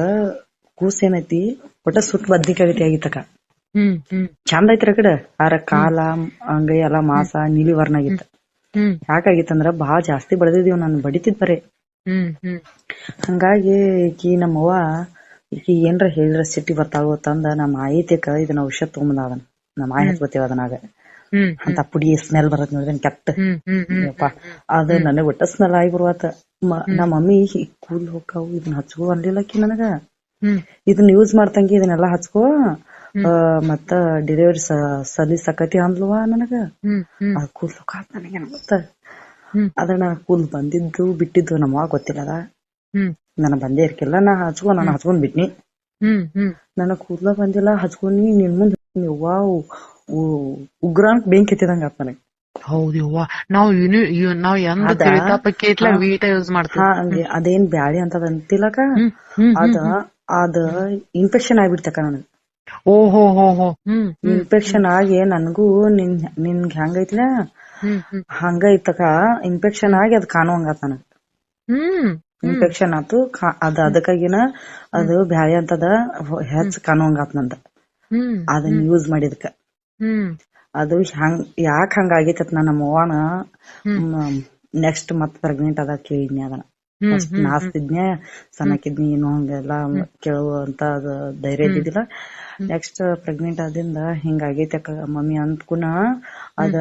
ಕೂಸ್ ಏನೈತಿ ಒಟ್ಟ ಸುತ್ತ ಬದ್ನಿಕಾಗತಿ ಆಗಿತ್ತಕ ಚಂದ ಐತ್ರ ಕಡೆ. ಆರ ಕಾಲ ಅಂಗೈ ಎಲ್ಲ ಮಾಸ ನೀಲಿ ವರ್ಣ ಆಗಿತ್ತ ಯಾಕಾಗಿತ್ತಂದ್ರ ಬಾಳ ಜಾಸ್ತಿ ಬಡದಿದೀವ್ ನಾನು ಬಡಿತಿದ್ ಬರೇ. ಹಂಗಾಗಿ ಈಕಿ ನಮ್ಮವ್ವ ಈಕಿ ಏನ್ರ ಹೇಳಿದ್ರ ಸಿಟ್ಟಿ ಬರ್ತಾಳು ತಂದ ನಮ್ಮ ಆಯಿತೇಕ ಇದನ್ನ ಔಷಧ ತಗೊಂಬಂದ ಅದನ್ನ. ನಮ್ಮ ಆಯಿ ಹಚ್ಕೋತೇವ ಅದನ್ನಾಗ ಹ್ಮ್ ಅಂತ ಪುಡಿ ಸ್ಮೆಲ್ ಬರತ್ ನೋಡಿದ್ರೆ ಕೆಟ್ಟ. ಅದ ನನಗ್ ಒಟ್ಟ ಸ್ಮೆಲ್ ಆಗಿ ಬರುವತ್ತ. ನಮ್ಮ ಮಮ್ಮಿ ಕೂಲ್ ಹೋಗ್ತಾವು ಇದನ್ನ ಹಚ್ಕೋ ಅನ್ಲಿಲ್ಲಕಿ ನನಗ. ಇದನ್ನ ಯೂಸ್ ಮಾಡ್ತಂಗಿ ಇದನ್ನೆಲ್ಲಾ ಹಚ್ಕೋ. ಮತ್ತ ಡೆಲಿವರಿ ಸಲೀಸಕತಿ ಅಂದ್ಲವ ನನಗ. ಕೂಲ್ ಹೋಗಾತ್ ನನಗೆ ಮತ್ತ ಹ್ಮ್. ಅದ್ರ ನಾ ಕೂಲ್ ಬಂದಿದ್ದು ಬಿಟ್ಟಿದ್ದು ನಮ್ಮವ್ವ ಗೊತ್ತಿಲ್ಲ ಅದ ನನ್ ಬಂದೇ ಇರ್ಕಿಲ್ಲ. ನಾ ಹಚ್ಕೊ ನಾನು ಹಚ್ಕೊಂಡ್ ಬಿಟ್ನಿ. ನನಗ್ ಕೂದ್ಲ ಬಂದಿಲ್ಲ ಹಚ್ಕೊಂಡಿ ನಿನ್ ಮುಂದ್ ವಾವ್. ಉಗ್ರ ಅಂತ ಬೆಂಕಿ ಹತ್ತಿದಂಗ ಆತ್ ನನಗ್ ನಾವ್ ಯೂನಿ ನಾವ್ ಎಂದ ವೀಟ ಯೂಸ್ ಮಾಡ್ತೀವಿ. ಅದೇನ್ ಬ್ಯಾಳಿ ಅಂತದ ಅಂತಿಲ್ಲಕ ಅದ ಅದ ಇನ್ಫೆಕ್ಷನ್ ಆಗ್ಬಿಡ್ತಕ ನನಗ್. ಓ ಹೋ ಹೋ ಇನ್ಫೆಕ್ಷನ್ ಆಗಿ ನನಗೂ ನಿನ್ ನಿನ್ಗ್ ಹೆಂಗೈತ್ಲ? ಹಂಗ ಇತ್ತಕ ಇನ್ಫೆಕ್ಷನ್ ಆಗಿ ಅದ್ ಕಾಣುವಂಗಾತ್ ನನಗ್ ಇನ್ಫೆಕ್ಷನ್ ಆತು ಅದ ಅದಕ್ಕಾಗಿನ ಅದು ಬ್ಯಾಳಿ ಅಂತದ ಹೆಚ್ಚ ಕಾಣುವಂಗಾತ್ ನಂದ ಅದನ್ನ ಯೂಸ್ ಮಾಡಿದ್ಕ. ಹ್ಮ್. ಅದು ಹಂಗ್ ಯಾಕ ಹಂಗ ಆಗೈತತ್ ನನ್ನ ಅವ್ವಾನ ನೆಕ್ಸ್ಟ್ ಮತ್ ಪ್ರೆಗ್ನೆಂಟ್ ಅದ ಕೇಳಿದ್ನಿ ಅದನ್ನ. ಫಸ್ಟ್ ನಾಸ್ತಿದ್ನೆ ಸಣ್ಣಕಿದ್ನಿ ಏನು ಹಂಗೆಲ್ಲ ಕೇಳುವಂತ ಅದು ಧೈರ್ಯ ಇದ್ದಿದ್ದಿಲ್ಲ. ನೆಕ್ಸ್ಟ್ ಪ್ರೆಗ್ನೆಂಟ್ ಆದಿಂದ ಹಿಂಗ ಆಗೈತೆ ಮಮ್ಮಿ ಅಂದ್ಕುನ ಅದ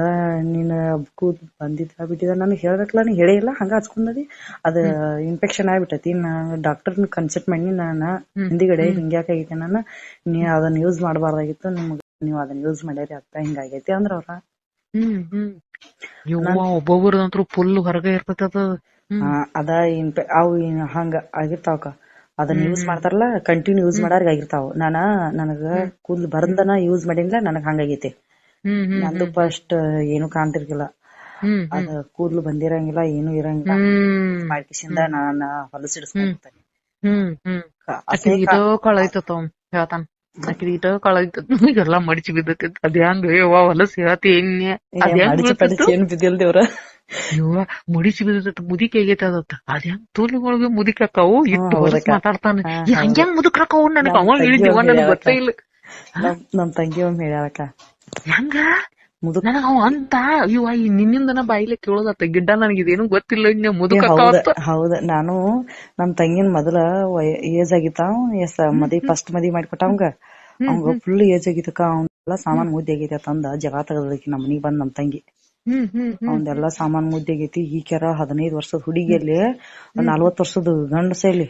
ನೀನ್ ಕೂದ್ ಬಂದಿದ್ ಬಿಟ್ಟಿದ ನಾನು ಹೇಳ್ಬೇಕಲ್ಲ ನೀ ಹೇಳೇ ಇಲ್ಲ ಹಂಗ ಹಚ್ಕೊಂಡದಿ ಅದ ಇನ್ಫೆಕ್ಷನ್ ಆಗ್ಬಿಟ್ಟತಿ. ನಾ ಡಾಕ್ಟರ್ ಕನ್ಸಲ್ಟ್ ಮಾಡಿ ನಾನು ಹಿಂದಿಗಡೆ ಹಿಂಗ್ಯಾಕ ಆಗೈತೆ ನಾನು. ನೀ ಅದನ್ನ ಯೂಸ್ ಮಾಡಬಾರ್ದಾಗಿತ್ತು ನಿಮ್ಗ ನೀವ್ ಅದನ್ನ ಯೂಸ್ ಮಾಡ್ಯಾರಿ ಅಕ್ಕ ಹಿಂಗಾಗೈತಿ ಅಂದ್ರ ಅವ್ರ. ಹ್ಮ್ ಹ್ಮ್. ಯವ್ವ ಒಬ್ಬೊಬ್ರದಂತ್ರು ಫುಲ್ ಹೊರಗೆ ಇರ್ತೈತದ ಅದು. ಅದ ಅವು ಹಂಗ ಆಗಿರ್ತಾವಕ್ಕ. ಅದನ್ನ ಯೂಸ್ ಮಾಡ್ತಾರಲ್ಲ ಕಂಟಿನ್ಯೂ ಯೂಸ್ ಮಾಡಾರ್ಗ ಆಗಿರ್ತಾವ. ನಾನ ನನಗ ಕೂದ್ಲು ಬರಂದನ ಯೂಸ್ ಮಾಡಿಲ್ಲ ನನಗ್ ಹಂಗಾಗೈತಿ ನಂದು ಫಸ್ಟ್ ಏನು ಕಾಣ್ತಿರ್ಗಿಲ್ಲ ಅದ ಕೂದ್ಲು ಬಂದಿರಂಗಿಲ್ಲ ಏನು ಇರಂಗಿಲ್ಲ. ಮಾಡ್ಕಿಸಿಂದ ನಾನ ಕಳೈತತ ಹೇಳ್ತಾನ. ಆಕಿದ ಇಟ ಕಳೈತತ್ ಎಲ್ಲಾ ಮಡಚಿ ಬಿದ್ದೈತಿ. ಅದ್ ಹೆಂಗ್ ಯವ್ವ ಹೊಲಸ್ ಹೇಳತಿ ಹೆಂಗೆ? ಅದ್ ಹೆಂಗ್ ಮಡಿಚಿ ಯವ್ವ ಮುದಿಕ್ ಆಗೈತೆ ಅದತ್ತ? ಅದ್ ಹೆಂಗ್ ತೋಲಿಗೊಳಗೆ ಮುದಿಕ್ ಹಾಕಾವು ಇಟ್ಟು ಹೊಲಸ್ ಮಾತಾಡ್ತಾನೆ. ಹೆಂಗ್ ಹೆಂಗ್. ಮುದುಕ್ ಹಾಕಾವು ನನಗ ಅವ ಗೊತ್ತೇ ಇಲ್ಲ. ನಮ್ ನಮ್ ತಂಗಿ ಒಮ್ಮೆ ಹೇಳ್ಯಾಳಕ್ಕ. ಹೆಂಗ? ಮುದುಕ್ ನನಗ ಅವ ಅಂತ ಇವ ಈ ನಿನ್ನಿಂದನ ಬಾಯಿಲೆ ಕೇಳೋದತ್ತ. ಗಿಡ್ಡ ನನಗೆ ಇದೇನು ಗೊತ್ತಿಲ್ಲ ಇನ್ನ ಮುದುಕ ಹೌದ ನಾನು ನಮ್ ತಂಗಿನ ಮೊದಲ ಏಜ್ ಆಗಿತ್ತ ಎಸ್ ಮದಿ ಫಸ್ಟ್ ಮದಿ ಮಾಡಿಕೊಟ್ಟ ಅವಂಗ. ಅವಂಗ ಫುಲ್ ಏಜ್ ಆಗಿತ್ತಕ್ಕ. ಅವ್ನೆಲ್ಲ ಸಾಮಾನ್ ಮುದ್ದೆ ಆಗೈತೆ ತಂದ. ಜಗ ತೆಗದಕ್ಕೆ ನಮ್ಮ ಮನಿಗ್ ಬಂದ್ ನಮ್ ತಂಗಿ. ಅವಂದೆಲ್ಲಾ ಸಾಮಾನ್ ಮುದ್ದೆ ಆಗೈತಿ. ಈಕ್ಯಾರ ಹದಿನೈದ್ ವರ್ಷದ ಹುಡುಗಿಯಲ್ಲಿ ನಲ್ವತ್ ವರ್ಷದ ಗಂಡಸಲ್ಲಿ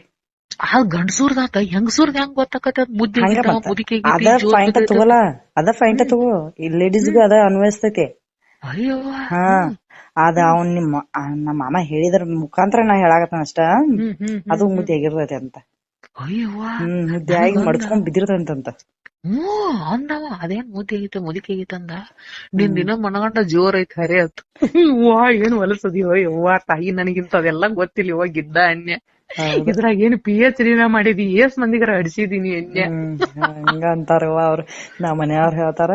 ಆ ಗಂಡಸೂರ್ದಾತ ಹೆಂಗಸೂರ್ದ ಹೆಂಗ್ ಗೊತ್ತಾಕತ್ತ ಹೆಂಗ್ ಹಂಗ ಆಗೈತ, ಮತ್ತ ಮುದುಕಿ ಅದ ಆಗೈತಿ, ಪಾಯಿಂಟ್. ತಗೋಲ್ಲ ಅದ ಪಾಯಿಂಟ್ ತಗೋ ಲೇಡೀಸ್ಗೂ ಅದ ಅನ್ವಯಿಸ್ತೈತಿ ಅಯ್ಯೋ ಹಾ ಅದ ಅವ್ನ್ ನಿಮ್ಮ ನಮ್ಮ ಮಾಮ ಹೇಳಿದ್ರ ಮುಖಾಂತರ ನಾ ಹೇಳಾಕತ್ತನ ಅಷ್ಟ ಅದು ಮುದ್ದೆ ಆಗಿರ್ತೈತಿ ಅಂತ ಮುದ್ದೆ ಆಗಿ ಮಡ್ಕೊಂಡ್ ಬಿದ್ದಿರ್ತಂತ ಹ್ಮ್ ಅಂದವ ಅದೇನ್ ಮುದ್ದೆ ಆಗೈತೆ ಮುದುಕಿ ಅಂದ ನಿನ್ ದಿನ ಮನಗಂಡ ಜೋರ್ ಐತ್ ಹರೇ ಆತು ವಾ ಏನ್ ಹೋಯ್ ಯವ್ವಾ ತಾಯಿ ನನಗಿಂತ ಅದೆಲ್ಲ ಗೊತ್ತಿಲ್ಲ ಇವಾಗ ಗಿದ್ದ ಅನ್ಯ ಇದ್ರಾಗ ಏನ್ ಪಿ ಎಚ್ ಡಿನ ಮಾಡಿದಿ ಎಸ್ ಮಂದಿಗರ ಅಡಿಸಿದೀನಿ ಹಂಗ ಅಂತಾರವ್ವ ಅವ್ರ. ನಾ ಮನೆಯವ್ರ ಹೇಳ್ತಾರ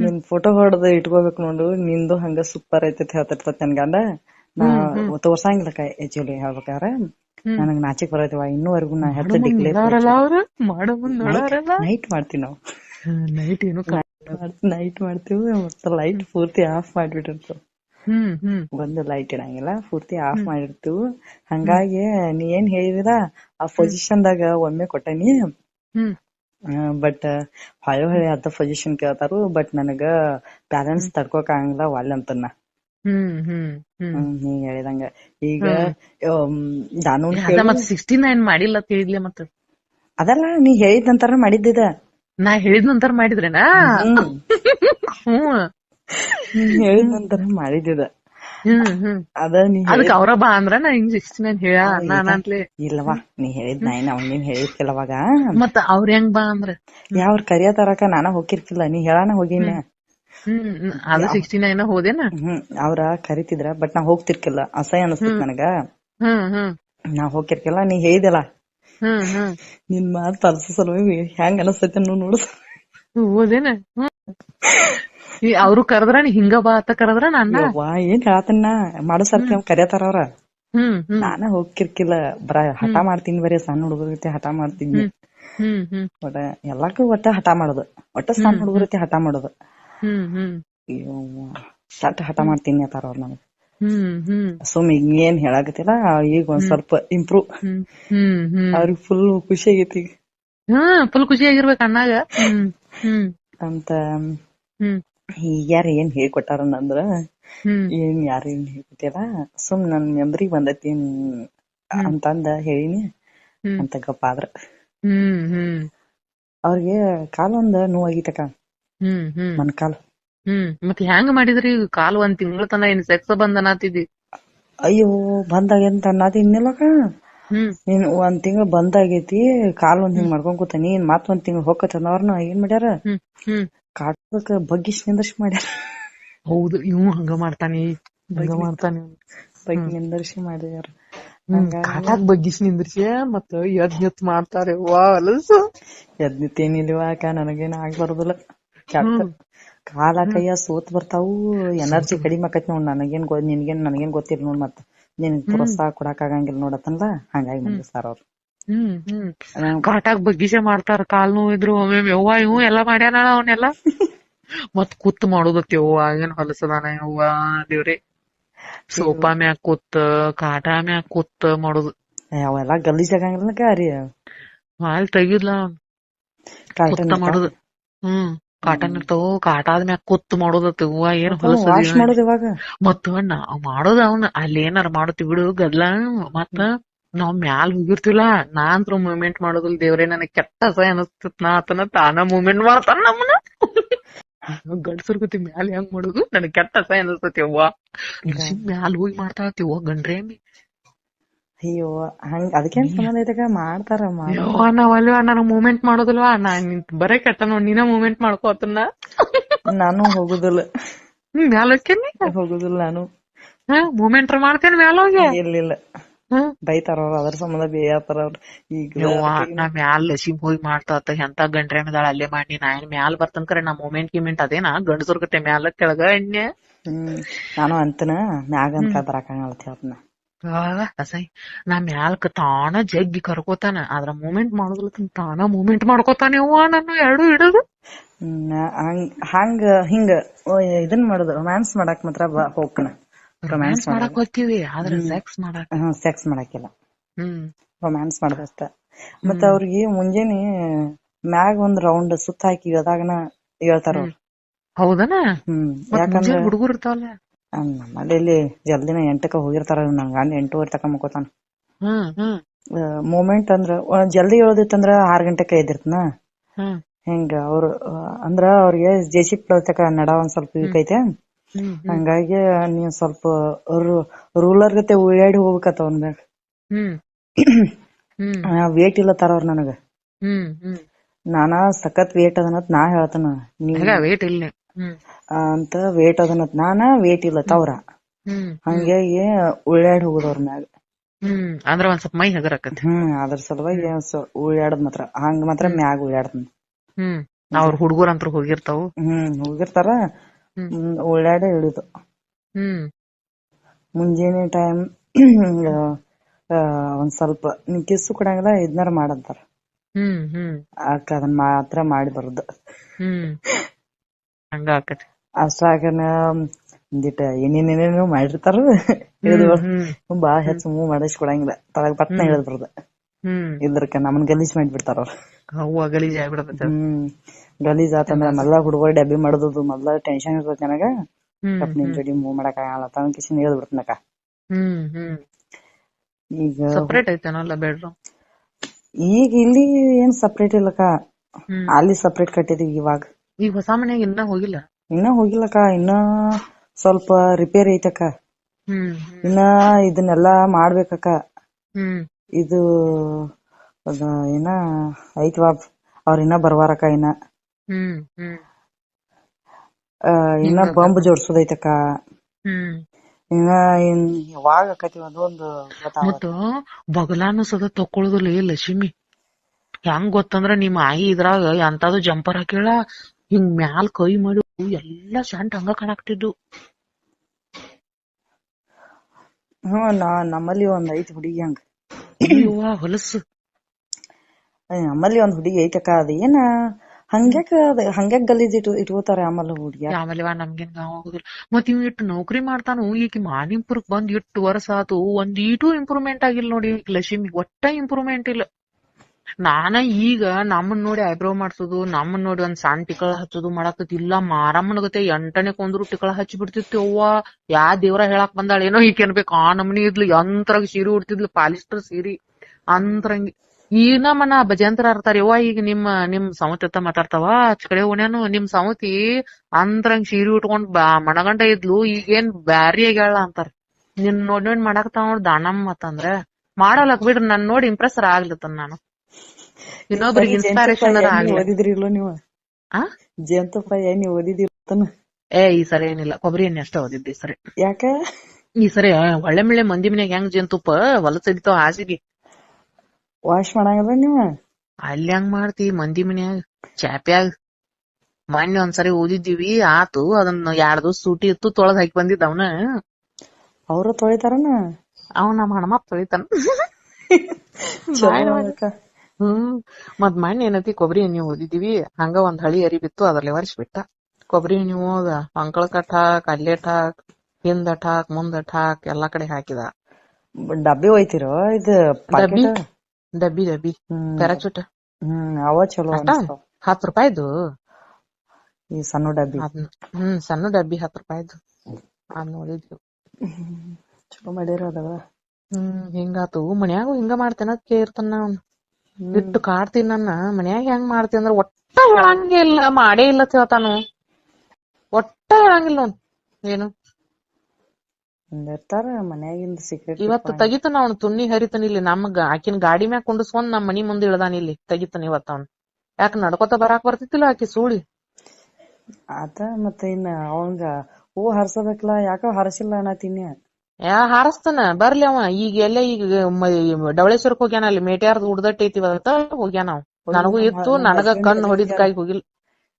ನಿನ್ ಫೋಟೋ ಹೊಡೆದ್ ಇಟ್ಕೋಬೇಕು ನೋಡು ನಿಂದು ಹಂಗ ಸೂಪರ್ ಐತಿ ಹೇಳ್ತಿರ್ತೈತಿ ನನ್ ಗಂಡ. ನಾ ತೋರ್ಸಂಗಿಲ್ಲ ಆಕ್ಚುಲಿ ಹೇಳ್ಬೇಕಾರ. ನನಗ್ ನಾಚಿಕ್ ಬರೈತಿವ ಇನ್ನೂವರೆಗೂ ನಾ ಹೆಚ್ಚು ಡಿಕ್ಲೇರ್ ನೈಟ್ ಮಾಡ್ತೀವಿ ನಾವು. ನೈಟ್ ಏನು ನೈಟ್ ಮಾಡ್ತೀವಿ ಮತ್ತೆ ಲೈಟ್ ಪೂರ್ತಿ ಆಫ್ ಮಾಡ್ಬಿಟ್ಟಿರ್ತೀವಿ. ಹ್ಮ್ ಹ್ಮ್. ಒಂದು ಲೈಟ್ ಇಡಂಗಿಲ್ಲ ಪೂರ್ತಿ ಆಫ್ ಮಾಡಿರ್ತೀವಿ. ಹಂಗಾಗಿ ನೀ ಏನ್ ಹೇಳಿದಿರ ಆ ಪೊಸಿಷನ್ ದಾಗ ಒಮ್ಮೆ ಕೊಟ್ಟನಿ. ಬಟ್ ಹೊಳೆ ಹೊಳೆ ಅದ ಪೊಸಿಷನ್ ಕೇಳ್ತಾರು ಬಟ್ ನನಗ ಬ್ಯಾಲೆನ್ಸ್ ತಡ್ಕೋಕ್ ಆಗಂಗಿಲ್ಲ ಒಳ್ಳೆ ಅಂತ ಹ್ಮ್ ಹ್ಮ್ ಹ್ಮ್. ಹ್ಮ್ ನೀ ಹೇಳಿದಂಗ. ಈಗ ನಾನು ಸಿಕ್ಸ್ಟಿ ನೈನ್ ಮಾಡಿಲ್ಲ ತಿಳಿದ್ಲೆ ಮತ್ತ. ಅದಲ್ಲ ನೀ ಹೇಳಿದ ನಂತರ ಮಾಡಿದ್ದಿದ. ನಾ ಹೇಳಿದ ನಂತರ ಮಾಡಿದ್ರೇನಾ? ಹ್ಮ್. ಹೇಳಿದ ನಂತರ ಹ್ಮ್ ಅದ ನೀ ಅದಕ್ಕೆ ಅವ್ರ ಬಾ ಅಂದ್ರ ನಾ ಹಿಂಗ್ ಇಷ್ಟ ನಾನು ಹೇಳ ನಾನ್ ಇಲ್ಲವಾ ನೀ ಹೇಳಿದ್ ನೈನ್ ಅವ್ನೇನ್ ಹೇಳಿದ್ಕಿಲ್ಲ ಅವಾಗ. ಮತ್ತ ಅವ್ರ ಹೆಂಗ್ ಬಾ ಅಂದ್ರ? ಯಾವ್ರ ಕರಿಯ ತರಕ ನಾನ ಹೋಗಿರ್ಕಿಲ್ಲ ನೀ ಹೇಳಾನ ಹೋಗಿನ. ಅದು ಸಿಕ್ಸ್ಟಿ ನೈನ್ ಹೋದೇನ? ಹ್ಮ್ ಅವ್ರ ಕರಿತಿದ್ರ ಬಟ್ ನಾ ಹೋಗ್ತಿರ್ಕಿಲ್ಲ. ಅಸಹ್ಯ ಅನಸ್ತಿತ್ ನನಗ. ನಾ ಹೋಗಿರ್ಕಿಲ್ಲ ನೀ ಹೇಳಿದಲ್ಲ ನಿನ್ ಮಾತ್ ಪಲ್ಸ ಸಲುವಾಗಿ ಹೆಂಗ್ ಅನಸ್ತೈತಿ ನೋಡ್. ಹೋದೇನ? ಅವ್ರು ಕರೆದ್ರ ಹಿಂಗ ಬಾ ಅಂತ ಕರೆದ್ರ ಯವ್ವಾ ಏನ್ ಹೇಳತನ್ನ? ಮಾಡೋ ಸರ್ತಿ ಕರೆಯತಾರ ಅವ್ರ. ನಾನ ಹೋಗ್ಕಿರ್ಕಿಲ್ಲ ಬರ ಹಠ ಮಾಡ್ತೀನಿ ಬರೀ ಸಣ್ಣ ಹುಡುಗರ ಜೊತೆ ಹಠ ಮಾಡ್ತೀನಿ. ಒಟ್ಟ ಎಲ್ಲಾರ್ಗೂ ಒಟ್ಟ ಹಠ ಮಾಡೋದು. ಒಟ್ಟ ಸಣ್ಣ ಹುಡುಗರ ಜೊತೆ ಹಠ ಮಾಡೋದು. ಸಟ್ ಹಠ ಮಾಡ್ತೀನಿ ಅಂತಾರ ಅವ್ರ ನನಗ ಹ್ಮ್ ಸುಮ್ ಏನ್ ಹೇಳಾಕತ್ತಿಲ್ಲ ಈಗ ಒಂದ್ ಸ್ವಲ್ಪ ಇಂಪ್ರೂವ್ ಅವ್ರಿಗೆ ಫುಲ್ ಖುಷಿ ಆಗೈತಿ ಈಗ. ಹ್ಮ್ ಫುಲ್ ಖುಷಿ ಆಗಿರ್ಬೇಕು ಅಣ್ಣಾಗ. ಅಂತ. ಹ್ಮ್ ಈಗ ಯಾರ ಏನ್ ಹೇಳ್ಕೊಟ್ಟಾರ ಅಂದ್ರ ಹ್ಮ್. ಏನ್ ಯಾರ ಏನ್ ಹೇಳ್ಕೊಟ್ಟಿಲ್ಲ ಸುಮ್ ನನ್ ಮೆಮ್ರಿ ಬಂದೈತಿ ಅಂತಂದ ಹೇಳಿನಿ. ಅಂತ ಗಪ್ಪ ಆದ್ರ. ಅವ್ರಿಗೆ ಕಾಲೊಂದ ನೋವಾಗಿತ್ತಕ ಮನ್ ಕಾಲು. ಮತ್ ಹೆಂಗ್ ಮಾಡಿದ್ರಿ ಕಾಲ್ ಒಂದ್ ತಿಂಗಳ ತನ ಏನ್ ಸೆಕ್ಸ್ ಬಂದ್ ಅನ್ನತಿದ್ದಿ ಅಯ್ಯೋ ಬಂದಾಗ ಎಂತ ಅನ್ನೋದು ಇನ್ನಿಲ್ಲಕ ನೀನ್ ಒಂದ್ ತಿಂಗಳ ಬಂದಾಗೈತಿ ಕಾಲ್ ಒಂದ್ ಹಿಂಗ್ ಮಾಡ್ಕೊಂಡ್ ಕೂತಾನಿ ಮತ್ ಒಂದ್ ತಿಂಗಳ ಹೋಗ್ಕತ್ತನ ಅವ್ರನ್ನ ಏನ್ ಮಾಡ್ಯಾರ? ಕಾಟಕ ಬಗ್ಗಿ ನಿಂದರ್ಸಿ ಮಾಡ್ಯಾರ. ಹೌದು ಇವ್ ಹಂಗ ಮಾಡ್ತಾನೆ. ಹಂಗ ಮಾಡ್ತಾನೆ ಬಗ್ಗಿ ನಿಂದರ್ಸಿ ಮಾಡ್ಯಾರ. ಕಾಟಾಕ್ ಬಗ್ಗಿಸಿ ನಿಂದ್ರಿಸಿ ಮತ್ತ ಎದ್ ಎತ್ ಮಾಡ್ತಾರೆ. ವಾ ಅಲಸು. ಅಕ್ಕ ನನಗೇನ ಆಗ್ಬಾರ್ದಲ್ಲ. ಕಾಲ ಕೈಯ ಸೋತ್ ಬರ್ತಾವು. ಎನರ್ಜಿ ಕಡಿಮೆ ಆಕತ್ ನೋಡ್ ನನಗೇನ್ ನಿನ್ಗೇನ್ ನನಗೇನ್ ಗೊತ್ತಿಲ್ಲ ನೋಡ್ ಮತ್ ನಿನ್ ಪ್ರೋತ್ಸಾಹ ಕೊಡಾಕ್ ಆಗಂಗಿಲ್ಲ ನೋಡತ್ತನ್ಲ ಹಂಗಾಗಿ ಮಂದಿಸ್ತಾರ ಅವ್ರು. ಹ್ಮ್ ಹ್ಮ್. ಘಾಟಾಗ್ ಬಗ್ಗಿಸೆ ಮಾಡ್ತಾರ ಕಾಲ್ ನೋವ್ ಇದ್ರು ಒಮ್ಮೆ ಯವ್ವ ಇವ್ ಎಲ್ಲಾ ಮಾಡ್ಯಾನ ಅವನೆಲ್ಲ. ಮತ್ ಕುತ್ ಮಾಡುದತ್ ಯವ್ವ ಏನ್ ಹೊಲಸದಾನ ಯವ್ವ ದೇವ್ರಿ. ಸೋಫಾ ಮ್ಯಾಗ್ ಕೂತ್ ಕಾಟಾ ಮ್ಯಾಗ್ ಕೂತ್ ಮಾಡುದು. ಅವೆಲ್ಲಾ ಗಲೀಜ್ ಆಗಂಗಿಲ್ಲ ಕಾರಿ ಹಾಲ್ ತೆಗಿದ್ಲ ಕುತ್ತ ಮಾಡುದು. ಹ್ಮ್ ಕಾಟನ್ ಇರ್ತಾವ ಕಾಟಾದ ಮ್ಯಾಗ ಕುತ್ ಮಾಡೋದತ್ ಯವ್ವ ಏನ್ ಹೊಲಸದಿ ಮತ್ತ ಮಾಡೋದ ಅವ್ನ ಅಲ್ಲಿ ಏನಾರ ಮಾಡತಿ ಬಿಡು ಗದ್ಲ ಮತ್ತ ನಾವ್ ಮ್ಯಾಲ್ ಹೋಗಿರ್ತಿವಲ್ಲ ನಾ ಅಂತ್ರು ಮೂವ್ಮೆಂಟ್ ಮಾಡೋದಿಲ್ಲ ದೇವ್ರೆ ನನಗ್ ಕೆಟ್ಟ ಅಸಹ್ಯ ಅನಸ್ತಿತ್ ನಾ ಆತನ ತಾನ ಮೂವ್ಮೆಂಟ್ ಮಾಡ್ತಾನ ನಮ್ಮನ ಗಂಡಸರ್ ಗತಿ ಮ್ಯಾಲ್ ಹೆಂಗ್ ಮಾಡೋದು? ನನಗ್ ಕೆಟ್ಟ ಅಸಹ್ಯ ಅನಸ್ತತಿ ಅವ್ವ ಮ್ಯಾಲ್ ಹೋಗಿ ಮಾಡ್ತಾಳತಿವ್ವ ಗಂಡ್ರೆ ಅಯ್ಯೋ ಹಂಗ ಅದಕ್ಕೇನ್ ಸಂಬಂಧ ಐತಕ ಮಾಡ್ತಾರ ಮಾಡ. ಯವ್ವ ನಾವಲ್ವಾ ನನಗ್ ಮೂವ್ಮೆಂಟ್ ಮಾಡೋದಿಲ್ವಾ? ನಾ ನಿನ್ ಬರೇ ಕೆಟ್ಟ ನೋಡ್ ನೀನ ಮೂವ್ಮೆಂಟ್ ಮಾಡ್ಕೋತನ್ನ ನಾನು ಹೋಗುದಿಲ್ಲ. ಮ್ಯಾಲ ಹೋಗುದಿಲ್ಲ ನಾನು. ಹಾ ಮೂವ್ಮೆಂಟ್ ಮಾಡ್ತೇನೆ ಮ್ಯಾಲ ಹೋಗಿ. ಇಲ್ಲ ಹ್ಮ್ ಬೈತಾರ ಅವ್ರ ಅದ್ರ ಸಂಬಂಧ ಬೇಯತ್ತಾರ ಅವ್ರ. ಈಗ ನಾ ಮ್ಯಾಲ್ ಲಸಿ ಹೋಗಿ ಮಾಡ್ತಾತ. ಎಂತ ಗಂಡ್ರೆ ಮೆದಾಳ ಅಲ್ಲೇ ಮಾಡಿ ನಾ ಏನ್ ಮ್ಯಾಲ್ ಬರ್ತನ್ ಕರೆ ನಾ ಮೂಮೆಂಟ್ ಗಿಮೆಂಟ್ ಅದೇನಾ? ಗಂಡಸರ್ ಕತೆ ಮ್ಯಾಲ ಕೆಳಗ ಎಣ್ಣೆ. ಹ್ಮ್ ನಾನು ಅಂತನ ಮ್ಯಾಗ ಅಂತ ಬರಾಕಂಗಳ್ತಿ ಹೇಳ್ತನ ಆಗ ಅಸಹ್ಯ ನಾ ಮ್ಯಾಲ್ಕ ತಾನ ಜಗ್ಗಿ ಕರ್ಕೋತಾನ. ಆದ್ರ ಮೂಮೆಂಟ್ ಮಾಡೋದ್ಲಕ್ಕ ತಾನ ಮೂಮೆಂಟ್ ಮಾಡ್ಕೋತಾನೆ ಅವ್ವ ನನ್ನ ಎರಡು ಇಡದು ಹ್ಮ್ ಹಂಗ್ ಹಂಗ ಇದನ್ ಮಾಡುದು ರೊಮ್ಯಾನ್ಸ್ ಮಾಡಾಕ್ ಮಾತ್ರ ಬಾ ಹೋಗ್ಕನ ರೊಮ್ಯಾನ್ಸ್ ಮಾಡಕ್ ಹೋಗ್ತೀವಿ ಆದ್ರೆ ಸೆಕ್ಸ್ ಮಾಡಕ್ ಸೆಕ್ಸ್ ಮಾಡಾಕಿಲ್ಲ ಹ್ಮ್. ರೊಮ್ಯಾನ್ಸ್ ಮಾಡೋದಷ್ಟ. ಮತ್ತ ಅವ್ರಿಗೆ ಮುಂಜಾನೆ ಮ್ಯಾಗ ಒಂದ್ ರೌಂಡ್ ಸುತ್ತ ಹಾಕಿ ಅದಾಗನ ಹೇಳ್ತಾರ ಅವ್ರು. ಹೌದನ? ಹ್ಮ್ ಯಾಕಂದ್ರೆ ಹುಡುಗರು ಇರ್ತಾವಲ್ಲ? ನಮ್ಮಲ್ಲಿ ಜಲ್ದಿನ ಎಂಟಕ್ಕ ಹೋಗಿರ್ತಾರ ನನ್ ಗಂಡ ಎಂಟೂವರೆ ತಕ ಹ್ಮ್ ಮೂಮೆಂಟ್ ಅಂದ್ರ ಜಲ್ದಿ ಹೇಳೋದಿತ್ತಂದ್ರ ಆರ್ ಗಂಟೆಕ ಎದ್ದಿರ್ತನ. ಹೆಂಗ ಅವ್ರು ಅಂದ್ರ ಅವ್ರಿಗೆ ಜೆಸಿ ತಕ ನಡ ಒಂದ್ ಸ್ವಲ್ಪ ವೀಕ್ ಐತೆ. ಹಂಗಾಗಿ ನೀವ್ ಸ್ವಲ್ಪ ರೂಲರ್ ಗತೆ ಓಡಾಡಿ ಹೋಗ್ಬೇಕತ್ತ ಅವ್ನ ಮ್ಯಾಗ. ವೇಟ್ ಇಲ್ಲ ತರ ಅವ್ರ ನನಗ ನಾನ ಸಖತ್ ವೇಟ್ ಅದನತ್ ನಾ ಹೇಳ್ತಾನ ವೇಟ್ ಇಲ್ಲ. ಅಂತ ವೇಟ್ ಅದನತ್ ನಾನ ವೇಟ್ ಇಲ್ಲ ತವ್ರ. ಹಂಗಾಗಿ ಉಳ್ಳಾಡಿ ಹೋಗುದವ್ರ ಮ್ಯಾಗ. ಹ್ಮ್ ಅಂದ್ರ ಒಂದ್ ಸ್ವಲ್ಪ ಮೈ ಹಗರಕತಿ ಹ್ಮ್ ಅದ್ರ ಸಲುವಾಗಿ ಉಳ್ಳಾಡದ್ ಮಾತ್ರ. ಹಂಗ ಮಾತ್ರ ಮ್ಯಾಗ ಉಳ್ಳಾಡ್ತಾನ ಹ್ಮ್. ಅವ್ರ ಹುಡುಗರಂತ್ರ ಹೋಗಿರ್ತಾವ. ಹ್ಮ್ ಹೋಗಿರ್ತಾರ. ಹ್ಮ್. ಇಡುದು ಮುಂಜಾನೆ ಟೈಮ್ ಒಂದ್ ಸ್ವಲ್ಪ ಕಿಸ್ಸು ಕೊಡಂಗಿಲ್ಲ ಇದನ್ನಾರ ಮಾಡಂತಾರ. ಅಕ್ಕ ಅದನ್ನ ಮಾತ್ರ ಮಾಡಿ ಬರುದು. ಅಷ್ಟ್ರಾಗನ ಒಂದಿಟ ಏನೇನೇನೇನೋ ಮಾಡಿರ್ತಾರ. ಬಾಳ ಹೆಚ್ಚು ಮೂವ್ ಮಾಡಿಸ್ ಕೊಡಂಗಿಲ್ಲ ತಳಗ್ ಪಟ್ನ ಹ್ಮ್. ಹೇಳ್ ಬರುದು. ಇದ್ರಕ ನಮ್ಮನ್ ಗಲೀಜ್ ಮಾಡ್ಬಿಡ್ತಾರ ಅವ್ರ. ಹೂವ ಗಲೀಜ್ ಆಗ್ಬಿಡತೈತಿ. ಹ್ಮ್. ಗಲೀಜ್ ಆತಂದ್ರ ಮೊದ್ಲ ಹುಡುಗರ್ ಡಬ್ಬಿ ಮಾಡೋದು ಮೊದ್ಲ ಟೆನ್ಷನ್ ಇರ್ತೈತಿ ನನಗ. ಸ್ವಲ್ಪ ನಿನ್ ಜೋಡಿ ಮೂವ್ ಮಾಡಕ್ ಆಗಲ್ಲ ತನ್ ಕಿಶನ್ ಹೇಳ್ ಬಿಡ್ತನಕ ಹ್ಮ್ ಹ್ಮ್. ಈಗ ಸಪ್ರೇಟ್ ಐತೇನಲ್ಲ ಬೆಡ್ರೂಮ್ ಈಗ ಇಲ್ಲಿ ಏನ್ ಸಪ್ರೇಟ್ ಇಲ್ಲಕ್ಕ ಅಲ್ಲಿ ಸಪ್ರೇಟ್ ಕಟ್ಟಿದೀವಿ ಇವಾಗ. ಈಗ ಹೊಸ ಮನೆಗೆ ಇನ್ನ ಹೋಗಿಲ್ಲ? ಇನ್ನ ಹೋಗಿಲ್ಲಕ್ಕ ಇನ್ನ ಸ್ವಲ್ಪ ರಿಪೇರ್ ಐತಕ್ಕ. ಇನ್ನ ಇದನ್ನೆಲ್ಲಾ ಮಾಡ್ಬೇಕಕ್ಕ. ಇದು ಅದ ಏನ ಬಾಬ್ ಅವ್ರ ಇನ್ನ ಬರ್ವಾರಕ್ಕ ಇನ್ನ. ಹ್ಮ್ ಹ್ಮ್. ಆ, ಇನ್ನ ಬಂಬ್ ಜೋಡ್ಸೋದೈತಕ್ಕ. ಹ್ಮ್. ಇನ್ನ ಇನ್ ಯಾವಾಗ ಆಕತಿ ಅದೊಂದು ಗೊತ್ತಾಗ ಮತ್ತ ಬಗಲಾನು ಸದ ತಕ್ಕೊಳ್ಳೋದಿಲ್ಲ ಏ ಲಕ್ಷ್ಮಿ. ಹೆಂಗ್ ಗೊತ್ತಂದ್ರ ನಿಮ್ಮ ಆಯಿ ಇದ್ರಾಗ ಎಂತಾದ್ರು ಜಂಪರ್ ಹಾಕಿಳ ಹಿಂಗ್ ಮ್ಯಾಲ್ ಕೈ ಮಾಡಿ ಎಲ್ಲಾ ಸೆಂಟ್ ಹಂಗ ಕಾಣಾಕ್ತಿದ್ದು ಹ್ಮ್ ನಾ ನಮ್ಮಲ್ಲಿ ಒಂದ್ ಐತಿ ಹುಡುಗಿ ಹಂಗ. ಹೊಲಸು. ನಮ್ಮಲ್ಲಿ ಒಂದ್ ಹುಡುಗಿ ಐತಕ್ಕ ಅದ ಏನ ಹಂಗ್ಯಾಕ ಅದ ಹಂಗ್ಯಾಕ ಗಲೀಜ್ ಇಟ್ಟು ಇಟ್ಕೋತಾರ ಆಮೇಲೆ ಹುಡುಗಿ. ಆಮೇಲೆ ವಾ ನಮ್ಗೇನ್ ಹೋಗುದಿಲ್ಲ. ಮತ್ ಇವ್ ಇಟ್ಟು ನೌಕರಿ ಮಾಡ್ತಾನು ಈಕಿ ಮಾನಿಂಪುರಕ್ ಬಂದ್ ಇಟ್ಟು ವರ್ಷ ಆತು ಒಂದ್ ಈಟು ಇಂಪ್ರೂವ್ಮೆಂಟ್ ಆಗಿಲ್ಲ ನೋಡಿ ಲಕ್ಷ್ಮಿ ಒಟ್ಟ ಇಂಪ್ರೂವ್ಮೆಂಟ್ ಇಲ್ಲ. ನಾನ ಈಗ ನಮ್ಮನ್ ನೋಡಿ ಐಬ್ರೋ ಮಾಡ್ಸೋದು, ನಮ್ಮನ್ ನೋಡಿ ಒಂದ್ ಸಣ್ಣ ಟಿಕಳ ಹಚ್ಚೋದು ಮಾಡಾಕತ್ ಇಲ್ಲ ಮಾರಮ್ಮನ ಗತೆ ಎಂಟನೇ ಕೊಂದ್ರು ಟಿಕಳ ಹಚ್ಚಿ ಬಿಡ್ತಿತ್ತು. ಯಾ ದೇವ್ರ ಹೇಳಾಕ್ ಬಂದಾಳ ಏನೋ ಅನ್ಬೇಕು ಆ ನಮ್ನಿ ಇದ್ಲು, ಯಂತ್ರಾಗ ಸೀರಿ ಉಡ್ತಿದ್ಲು, ಪಾಲಿಸ್ಟರ್ ಸೀರಿ. ಅಂತರಂಗಿ. ಈ ಮನ ಭಜಂತ್ರ ಇರ್ತಾರ ಯವ್ವ ಈಗ ನಿಮ್ಮ ನಿಮ್ ಸಮತಿ ಮಾತಾಡ್ತಾವ. ಆಚ ಕಡೆ ಓಣ್ಯಾನು ನಿಮ್ ಸಮತಿ ಅಂತರಂಗ್ ಸೀರಿ ಉಟ್ಕೊಂಡ್ ಬಾ ಇದ್ಲು. ಈಗೇನ್ ಬ್ಯಾರಿ ಆಗ್ಯಾಳ ಅಂತಾರ. ನಿನ್ ನೋಡ್ ನೋಡ್ ಮಾಡಾಕತ್ತಾವ ನೋಡ್ ದಾನಮ್ ಮತ್ತಂದ್ರ ಮಾಡಲಕ್ ಬಿಡ್ರಿ. ನನ್ ನೋಡಿ ಇಂಪ್ರೆಸರ್ ಆಗ್ಲತ್ತನ್ ನಾನು. ಇನ್ನೊಬ್ರಿಗೆ ಇನ್ಸ್ಪಿರೇಷನ್ ಆಗ್ಲಿ ಓದಿದ್ರಿ ಇಲ್ಲೋ ನೀವು? ಆ? ಜೇನ್ತುಪ್ಪ ಎಣ್ಣೆ ಓದಿದಿರ್ತನ ಏ ಈ ಸರಿ ಏನಿಲ್ಲ. ಕೊಬ್ಬರಿ ಎಣ್ಣೆ ಅಷ್ಟ ಓದಿದ್ದಿ ಈ ಸರಿ. ಯಾಕ? ಈ ಸರಿ ಒಳ್ಳೆ ಮಿಳ್ಳೆ ಮಂದಿ ಮನ್ಯಾಗ ಹೆಂಗ್ ಜೇನ್ತುಪ್ಪ ಹೊಲಸ ಹಿಡಿತಾವ ಹಾಸಿಗೆ. ವಾಶ್ ಮಾಡಂಗಿಲ್ಲ ನೀವು? ಅಲ್ಲಿ ಹೆಂಗ್ ಮಾಡ್ತಿ ಮಂದಿ ಮನ್ಯಾಗ? ಚಾಪ್ಯಾಗ. ಮೊನ್ನೆ ಒಂದ್ಸರಿ ಓದಿದ್ದೀವಿ ಆತು ಅದನ್ನ ಎರಡ್ ದಿವಸ ಸೂಟಿ ಇತ್ತು ತೊಳದ್ ಹಾಕಿ ಬಂದಿದ್ದ ಅವನ. ಅವರು ತೊಳಿತಾರನ? ಅವನ ನಮ್ಮ ಹಣಮಪ್ಪ ತೊಳಿತಾನ. ಹ್ಮ್. ಮತ್ ಮೊನ್ನೆ ಏನೈತಿ ಕೊಬ್ಬರಿ ಎಣ್ಣೆ ಓದಿದೀವಿ ಹಂಗ ಒಂದ್ ಹಳಿ ಅರಿ ಬಿತ್ತು ಅದ್ರಲ್ಲಿ ಬಿಟ್ಟ ಕೊಬ್ಬರಿ ಎಣ್ಣೆ ಹೋದ ಅಂಕಳ ಕಟ್ ಹಾಕ್ ಅಲ್ಲೇ ಹಾಕ್ ಹಿಂದಟ್ ಹಾಕ್ ಮುಂದಟ್ ಹಾಕ್ ಎಲ್ಲಾ ಕಡೆ ಹಾಕಿದ. ಡಬ್ಬಿ ಒಯ್ತಿರೋ ಇದು ಡಬ್ಬಿ ಡಬ್ಬಿ ಡಬ್ಬಿ. ಪ್ಯಾರಾಚೂಟ್. ಹ್ಮ್ ಅವ ಚಲೋ ಹತ್ ಹತ್ತ್ ರೂಪಾಯ್ದು ಈ ಸಣ್ಣ ಡಬ್ಬಿ. ಹ್ಮ್ ಸಣ್ಣ ಡಬ್ಬಿ ಹತ್ತ್ ರೂಪಾಯ್ದು ಅದ್ ನೋಡಿದ್ವಿ ಚಲೋ ಮಾಡ್ಯಾರ ಅದಾವ. ಹ್ಮ್ ಹಿಂಗಾತು. ಮನ್ಯಾಗು ಹಿಂಗ ಮಾಡ್ತೇನ ಕೇಳ್ತಾನ ನಾವ್ ಇಟ್ಟು ಕಾಡ್ತೀನಿ ನನ್ನ ಮನ್ಯಾಗ ಹೆಂಗ್ ಮಾಡ್ತೀನಿ ಅಂದ್ರ ಒಟ್ಟ ಹೇಳಂಗೇ ಇಲ್ಲ ಮಾಡೇ ಇಲ್ಲ ಹೇಳ್ತಾನು ಒಟ್ಟ ಹೇಳಂಗಿಲ್ಲ ಅವ್ನು. ಏನು? ಇರ್ತಾರ ಮನ್ಯಾಗಿಂದ ಸೀಕ್ರೆಟ್ ಇವತ್ತು ತೆಗಿತಾನ ಅವ್ನು ತುಣ್ಣಿ ಹರಿತಾನ ಇಲ್ಲಿ ನಮ್ಗ. ಆಕಿನ ಗಾಡಿ ಮ್ಯಾಗ ಕುಂಡಿಸ್ಕೊಂಡ್ ನಮ್ಮ ಮನಿ ಮುಂದೆ ಇಳ್ದಾನ ಇಲ್ಲಿ ತೆಗಿತಾನ ಇವತ್ತ ಅವ್ನು. ಯಾಕ ನಡ್ಕೋತ ಬರಾಕ್ ಬರ್ತಿತ್ತಿಲ್ಲ ಆಕಿ ಸೂಳಿ? ಆತ ಮತ್ತೆ ಇನ್ನ ಅವಂಗ ಹೂ ಹರ್ಸಬೇಕಲ್ಲ ಹರಸಿಲ್ಲ ಅಣ್ಣ ಅನ್ನತೀನಿ ಯಾ ಹಾರಸ್ತಾನ? ಬರ್ಲಿ ಅವ. ಈಗ ಎಲ್ಲೇ ಈಗ ಡವಳೇಶ್ವರಕ್ ಹೋಗ್ಯಾನ ಅಲ್ಲಿ ಮೇಟ್ಯಾರ್ದ ಉಡ್ದಟ್ಟೈತಿ ಐತಿ ಅಂತ ಹೋಗ್ಯಾನ ಅವ. ನನಗೂ ಇತ್ತು ನನಗ ಕಣ್ಣು ಹೊಡಿದ್ ಕಾಯಿ ಹೋಗಿಲ್ಲ.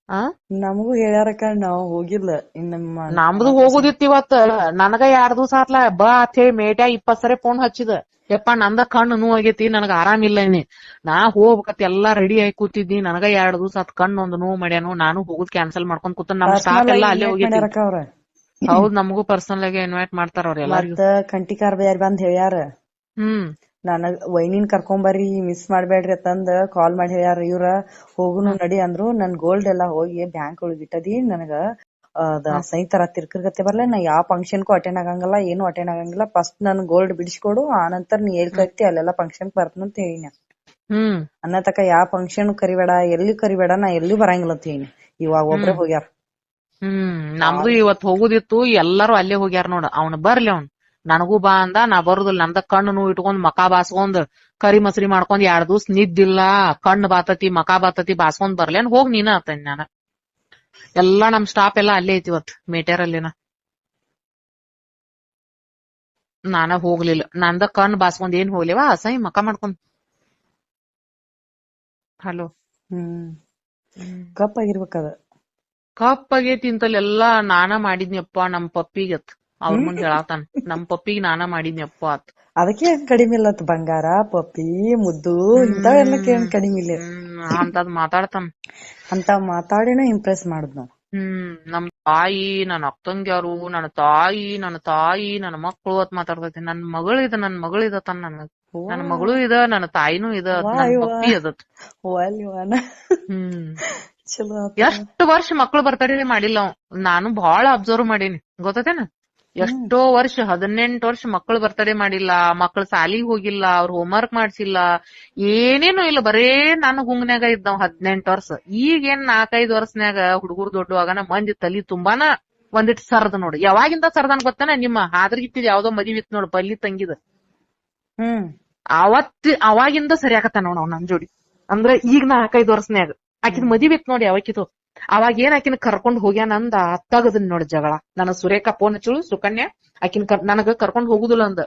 ಆ? ನಮಗೂ ಹೇಳ್ಯಾರಕ್ಕ ನಾವ್ ಹೋಗಿಲ್ಲ. ನಮ್ಮ ನಮ್ದು ಹೋಗುದಿತ್ತು ಇವತ್ತ. ನನಗ ಎರಡ್ ದಿವಸ ಆತ್ಲ ಬಾ ಅಂತ ಹೇಳಿ ಮೇಟ್ಯಾ ಇಪ್ಪತ್ ಸರಿ ಫೋನ್ ಹಚ್ಚಿದ. ಯಪ್ಪ ನಂದ ಕಣ್ಣು ನೋವು ಆಗೇತಿ ನನಗ ಆರಾಮಿಲ್ಲ ನಾ ಹೋಗ್ಬೇಕತ್ ಎಲ್ಲಾ ರೆಡಿ ಆಗಿ ಕೂತಿದ್ನಿ ನನಗ ಎರಡ್ ದಿವಸ ಆತ್ ಕಣ್ಣು ಒಂದ್ ನೋವು ಮಾಡ್ಯಾನು ನಾನು ಹೋಗುದ್ ಕ್ಯಾನ್ಸಲ್ ಮಾಡ್ಕೊಂಡ್ ಕೂತ ನಮ್ ಸ್ಟಾಫ್ ಎಲ್ಲಾ ಅಲ್ಲೇ ಅವ್ರ? ಹೌದ್ ನಮಗೂ ಪರ್ಸನಲ್ ಆಗಿ ಇನ್ವೈಟ್ ಮಾಡ್ತಾರ ಅವ್ರ ಎಲ್ಲಾರಿಗೂ. ಮತ್ತ ಕಂಟಿಕಾರ್ ಬ್ಯಾರ್ ಬಂದ್ ಹೇಳ್ಯಾರ. ಹ್ಮ್. ನನಗ್ ವೈನಿನ್ ಕರ್ಕೊಂಬರ್ರಿ ಮಿಸ್ ಮಾಡ್ಬೇಡ್ರಿ ಅಂತಂದ ಕಾಲ್ ಮಾಡಿ ಹೇಳ್ಯಾರ ಇವ್ರ. ಹೋಗುನು ನಡಿ ಅಂದ್ರು ನನ್ ಗೋಲ್ಡ್ ಎಲ್ಲಾ ಹೋಗಿ ಬ್ಯಾಂಕ್ ಒಳಗ್ ಇಟ್ಟದಿ ನನಗ ಅದ ಸೈ ತರ ತಿರ್ಕರ್ಗತ್ತೆ ಬರ್ಲ ನಾ ಯಾವ ಫಂಕ್ಷನ್ಗೂ ಅಟೆಂಡ್ ಆಗಂಗಿಲ್ಲ ಏನು ಅಟೆಂಡ್ ಆಗಂಗಿಲ್ಲ ಫಸ್ಟ್ ನನ್ ಗೋಲ್ಡ್ ಬಿಡಿಸ್ಕೊಡು ಆ ನಂತರ ನೀ ಎಲ್ ಕರಿತಿ ಅಲ್ಲೆಲ್ಲ ಫಂಕ್ಷನ್ ಬರ್ತನಂತ ಹೇಳಿನ. ಹ್ಮ್. ಅನ್ನ ತಕ ಯಾವ ಫಂಕ್ಷನ್ ಕರಿಬೇಡ ಎಲ್ಲಿ ಕರಿಬೇಡ ನಾ ಎಲ್ಲಿ ಬರಂಗಿಲ್ಲ ಅಂತ ಹೇಳಿನಿ. ಇವಾಗ ಒಬ್ರೇ ಹೋಗ್ಯಾರ. ಹ್ಮ್ ನಮ್ದು ಇವತ್ ಹೋಗುದಿತ್ತು ಎಲ್ಲಾರು ಅಲ್ಲೇ ಹೋಗ್ಯಾರ ನೋಡ ಅವ್ನ ಬರ್ಲಿ ಅವ್ನ್. ನನಗೂ ಬಾ ಅಂದ ನಾ ಬರುದಿಲ್ಲ ನಂದ ಕಣ್ಣು ನೋವು ಇಟ್ಕೊಂಡ್ ಮಕಾ ಬಾಸ್ಕೊಂಡ್ ಕರಿ ಮಸರಿ ಮಾಡ್ಕೊಂಡ್ ಎರಡ್ ದಿವ್ಸ ನಿದ್ದಿಲ್ಲ ಕಣ್ಣು ಬಾತತಿ ಮಕಾ ಬಾತತಿ ಬಾಸ್ಕೊಂಡ್ ಬರ್ಲೇನ್ ಹೋಗಿ ನೀನ ಅತ್ತೇನ್ ನಾನ. ಎಲ್ಲಾ ನಮ್ ಸ್ಟಾಪ್ ಎಲ್ಲಾ ಅಲ್ಲೇ ಐತಿ ಇವತ್ ಮೇಟೇರಲ್ಲಿನ ನಾನ ಹೋಗ್ಲಿಲ್ಲ ನಂದ ಕಣ್ ಬಾಸ್ಕೊಂಡ್ ಏನ್ ಹೋಗ್ಲಿವಾ ಅಸಹ್ಯ ಮಕ ಮಾಡ್ಕೊಂಡ್. ಹಲೋ. ಹ್ಮ್. ಕಪ್ಪಾಗಿರ್ಬೇಕದ ಕಪ್ಪಾಗೈತಿ ಇಂತಲ್ಲಿ ಎಲ್ಲಾ ನಾನ ಮಾಡಿದ್ನಪ್ಪ ನಮ್ ಪಪ್ಪಿಗತ್ ಅವ್ರ ಮುಂದ್ ಹೇಳತಾನ ನಮ್ ಪಪ್ಪಿಗ್ ನಾನ ಮಾಡಿದ್ನಪ್ಪ ಅತ್. ಅದಕ್ಕೆ ಏನ್ ಕಡಿಮೆ ಇಲ್ಲ ಬಂಗಾರ ಪಪ್ಪಿ ಮುದ್ದು ಇಂತಾವೆಲ್ಲ ಏನ್ ಕಡಿಮೆ ಇಲ್ಲ. ಅಂತದ್ ಮಾತಾಡ್ತಾನ. ಅಂತ ಮಾತಾಡಿನ ಇಂಪ್ರೆಸ್ ಮಾಡುದ್ ನಾವ್. ಹ್ಮ್. ನಮ್ ತಾಯಿ ನನ್ ಅಕ್ಕಂಗ್ಯಾರು ನನ್ನ ತಾಯಿ ನನ್ನ ತಾಯಿ ನನ್ನ ಮಕ್ಳು ಅತ್ ಮಾತಾಡ್ತೈತಿ ನನ್ ಮಗಳಿದ ನನ್ ಮಗಳಿದತನ್ ನನ್ ನನ್ ಮಗಳು ಇದ ನನ್ನ ತಾಯಿನೂ ಇದ ನನ್ ಪಪ್ಪಿ ಅದತ್. ಹ್ಮ್. ಚಲೋ. ಎಷ್ಟ್ ವರ್ಷ ಮಕ್ಳು ಬರ್ತಡೇ ಮಾಡಿಲ್ಲ ಅವ್. ನಾನು ಬಹಳ ಅಬ್ಸರ್ವ್ ಮಾಡೀನಿ. ಗೊತ್ತೇನ ಎಷ್ಟೋ ವರ್ಷ ಹದಿನೆಂಟ್ ವರ್ಷ ಮಕ್ಳು ಬರ್ತಡೇ ಮಾಡಿಲ್ಲ. ಮಕ್ಳ ಸಾಲಿಗ್ ಹೋಗಿಲ್ಲ ಅವ್ರ ಹೋಮ್ವರ್ಕ್ ಮಾಡ್ಸಿಲ್ಲ. ಏನೇನು ಇಲ್ಲ. ಬರೇ ನಾನು ಗುಂಗ್ನ್ಯಾಗ ಇದ್ದಾವ್ ಹದಿನೆಂಟ್ ವರ್ಷ. ಈಗೇನ್ ನಾಲ್ಕೈದ್ ವರ್ಷನ್ಯಾಗ ಹುಡುಗರು ದೊಡ್ಡವಾಗನ ಮಂದಿ ತಲಿ ತುಂಬಾನ ಒಂದಿಟ್ ಸರದ ನೋಡಿ. ಯಾವಾಗಿಂದ ಸರ್ದನ್ ಗೊತ್ತಾನ? ನಿಮ್ಮ ಹಾದ್ರಗಿತ್ತಿದ್ ಯಾವ್ದೋ ಮದಿವಿ ಇತ್ತು ನೋಡು ಬಲ್ಲಿ ತಂಗಿದ. ಹ್ಮ್. ಅವತ್ ಅವಾಗಿಂದ ಸರಿಯಾಕತ್ತ ನೋಡ್ ಅವ್ ನನ್ ಜೋಡಿ. ಅಂದ್ರ ಈಗ ನಾಲ್ಕೈದ್ ವರ್ಷನ್ಯಾಗ. ಆಕಿದ್ ಮದಿವಿ ಇತ್ ನೋಡಿ ಅವಾಕಿದು ಅವಾಗ ಏನ್ ಆಕಿನ ಕರ್ಕೊಂಡ್ ಹೋಗ್ಯಾನ ಅಂದ ಅತ್ತಾಗದನ್ ನೋಡ್ ಜಗಳ. ನನ್ನ ಸುರೇಖ ಫೋನ್ ಹಚ್ಚಳು ಸುಕನ್ಯಾ ಆಕಿನ ನನಗ ಕರ್ಕೊಂಡ್ ಹೋಗುದಿಲ್ಲ ಅಂದ.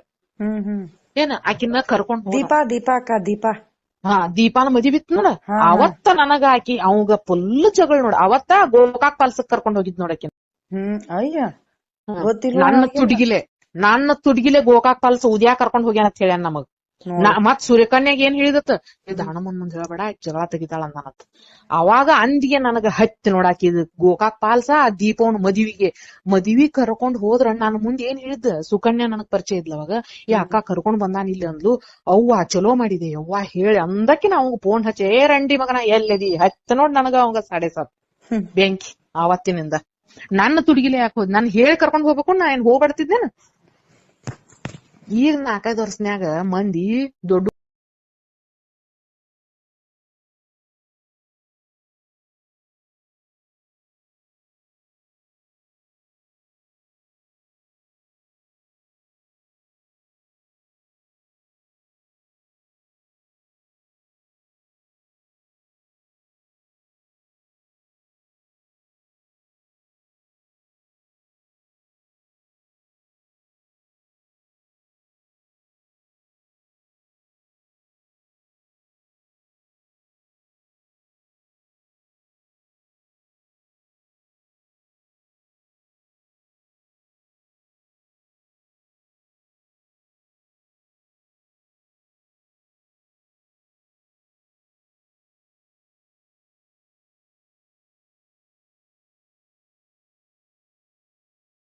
ಏನ ಆಕಿನ ಕರ್ಕೊಂಡ್ ದೀಪಾ ದೀಪಾ ಅಕ್ಕ ದೀಪಾ. ಹಾ ದೀಪಾನ ಮದಿ ಬಿತ್ ನೋಡ. ಅವತ್ತ ನನಗ ಆಕಿ ಅವಂಗ ಫುಲ್ ಜಗಳ ನೋಡ. ಅವತ್ತ ಗೋಕಾಕ್ ಪಾಲ್ಸಕ್ ಕರ್ಕೊಂಡ್ ಹೋಗಿದ್ ನೋಡ ಆಕಿನ. ಹ್ಮ್ ಅಯ್ಯ. ನನ್ನ ತುಡ್ಗಿಲೆ ನನ್ನ ತುಡ್ಗಿಲೆ ಗೋಕಾಕ್ ಪಾಲ್ಸ ಉದ್ಯಾ ಕರ್ಕೊಂಡ್ ಹೋಗ್ಯಾನ ಅಂತ ಹೇಳ್ಯಾನ ನಮಗ್. ನಾ ಮತ್ ಸೂರ್ಯಕನ್ಯಾಗ ಏನ್ ಹೇಳಿದತ್ತ ಇದ್ ಹಣಮನ್ ಮುಂದ್ ಹೇಳ್ಬೇಡ ಜಗಳ ತೆಗಿತಾಳ ಅಂತ ಅವಾಗ ಅಂದಿಗೆ ನನಗ ಹತ್ತಿ ನೋಡಾಕಿ ಇದ್ ಗೋಕಾಕ್ ಪಾಲ್ಸ ಆ ದೀಪವನ್ ಮದ್ವಿಗೆ. ಮದ್ವಿ ಕರ್ಕೊಂಡ್ ಹೋದ್ರ ನಾನ್ ಮುಂದ್ ಏನ್ ಹೇಳಿದ್ದ? ಸುಕನ್ಯಾ ನನಗ್ ಪರಿಚಯ ಇದ್ಲ ಅವಾಗ. ಈ ಅಕ್ಕ ಕರ್ಕೊಂಡ್ ಬಂದಾನ ಇಲ್ಲಿ ಅಂದ್ಲು. ಅವ್ವ ಚಲೋ ಮಾಡಿದೆ ಅವ್ವ ಹೇಳಿ ಅಂದಕ್ಕೆ ನಾವು ಫೋನ್ ಹಚ್ಚಿ ಏ ರಂಡಿ ಮಗನ ಎಲ್ಲದಿ ಹತ್ತ ನೋಡ್ ನನಗ ಅವಂಗ ಸಾಡೆ ಸಾತ್. ಬೆಂಕಿ ಆವತ್ತಿನಿಂದ. ನನ್ನ ತುಡುಗಿಲೆ ಯಾಕೆ ಹೋದ್? ನಾನ್ ಹೇಳಿ ಕರ್ಕೊಂಡ್ ಹೋಗ್ಬೇಕು ನಾ ಏನ್ ಹೋಗ್ಬಾಡ್ತಿದ್ದೇನ ಈಗ ನಾಲ್ಕೈದು ವರ್ಷನ್ಯಾಗ ಮಂದಿ ದೊಡ್ಡ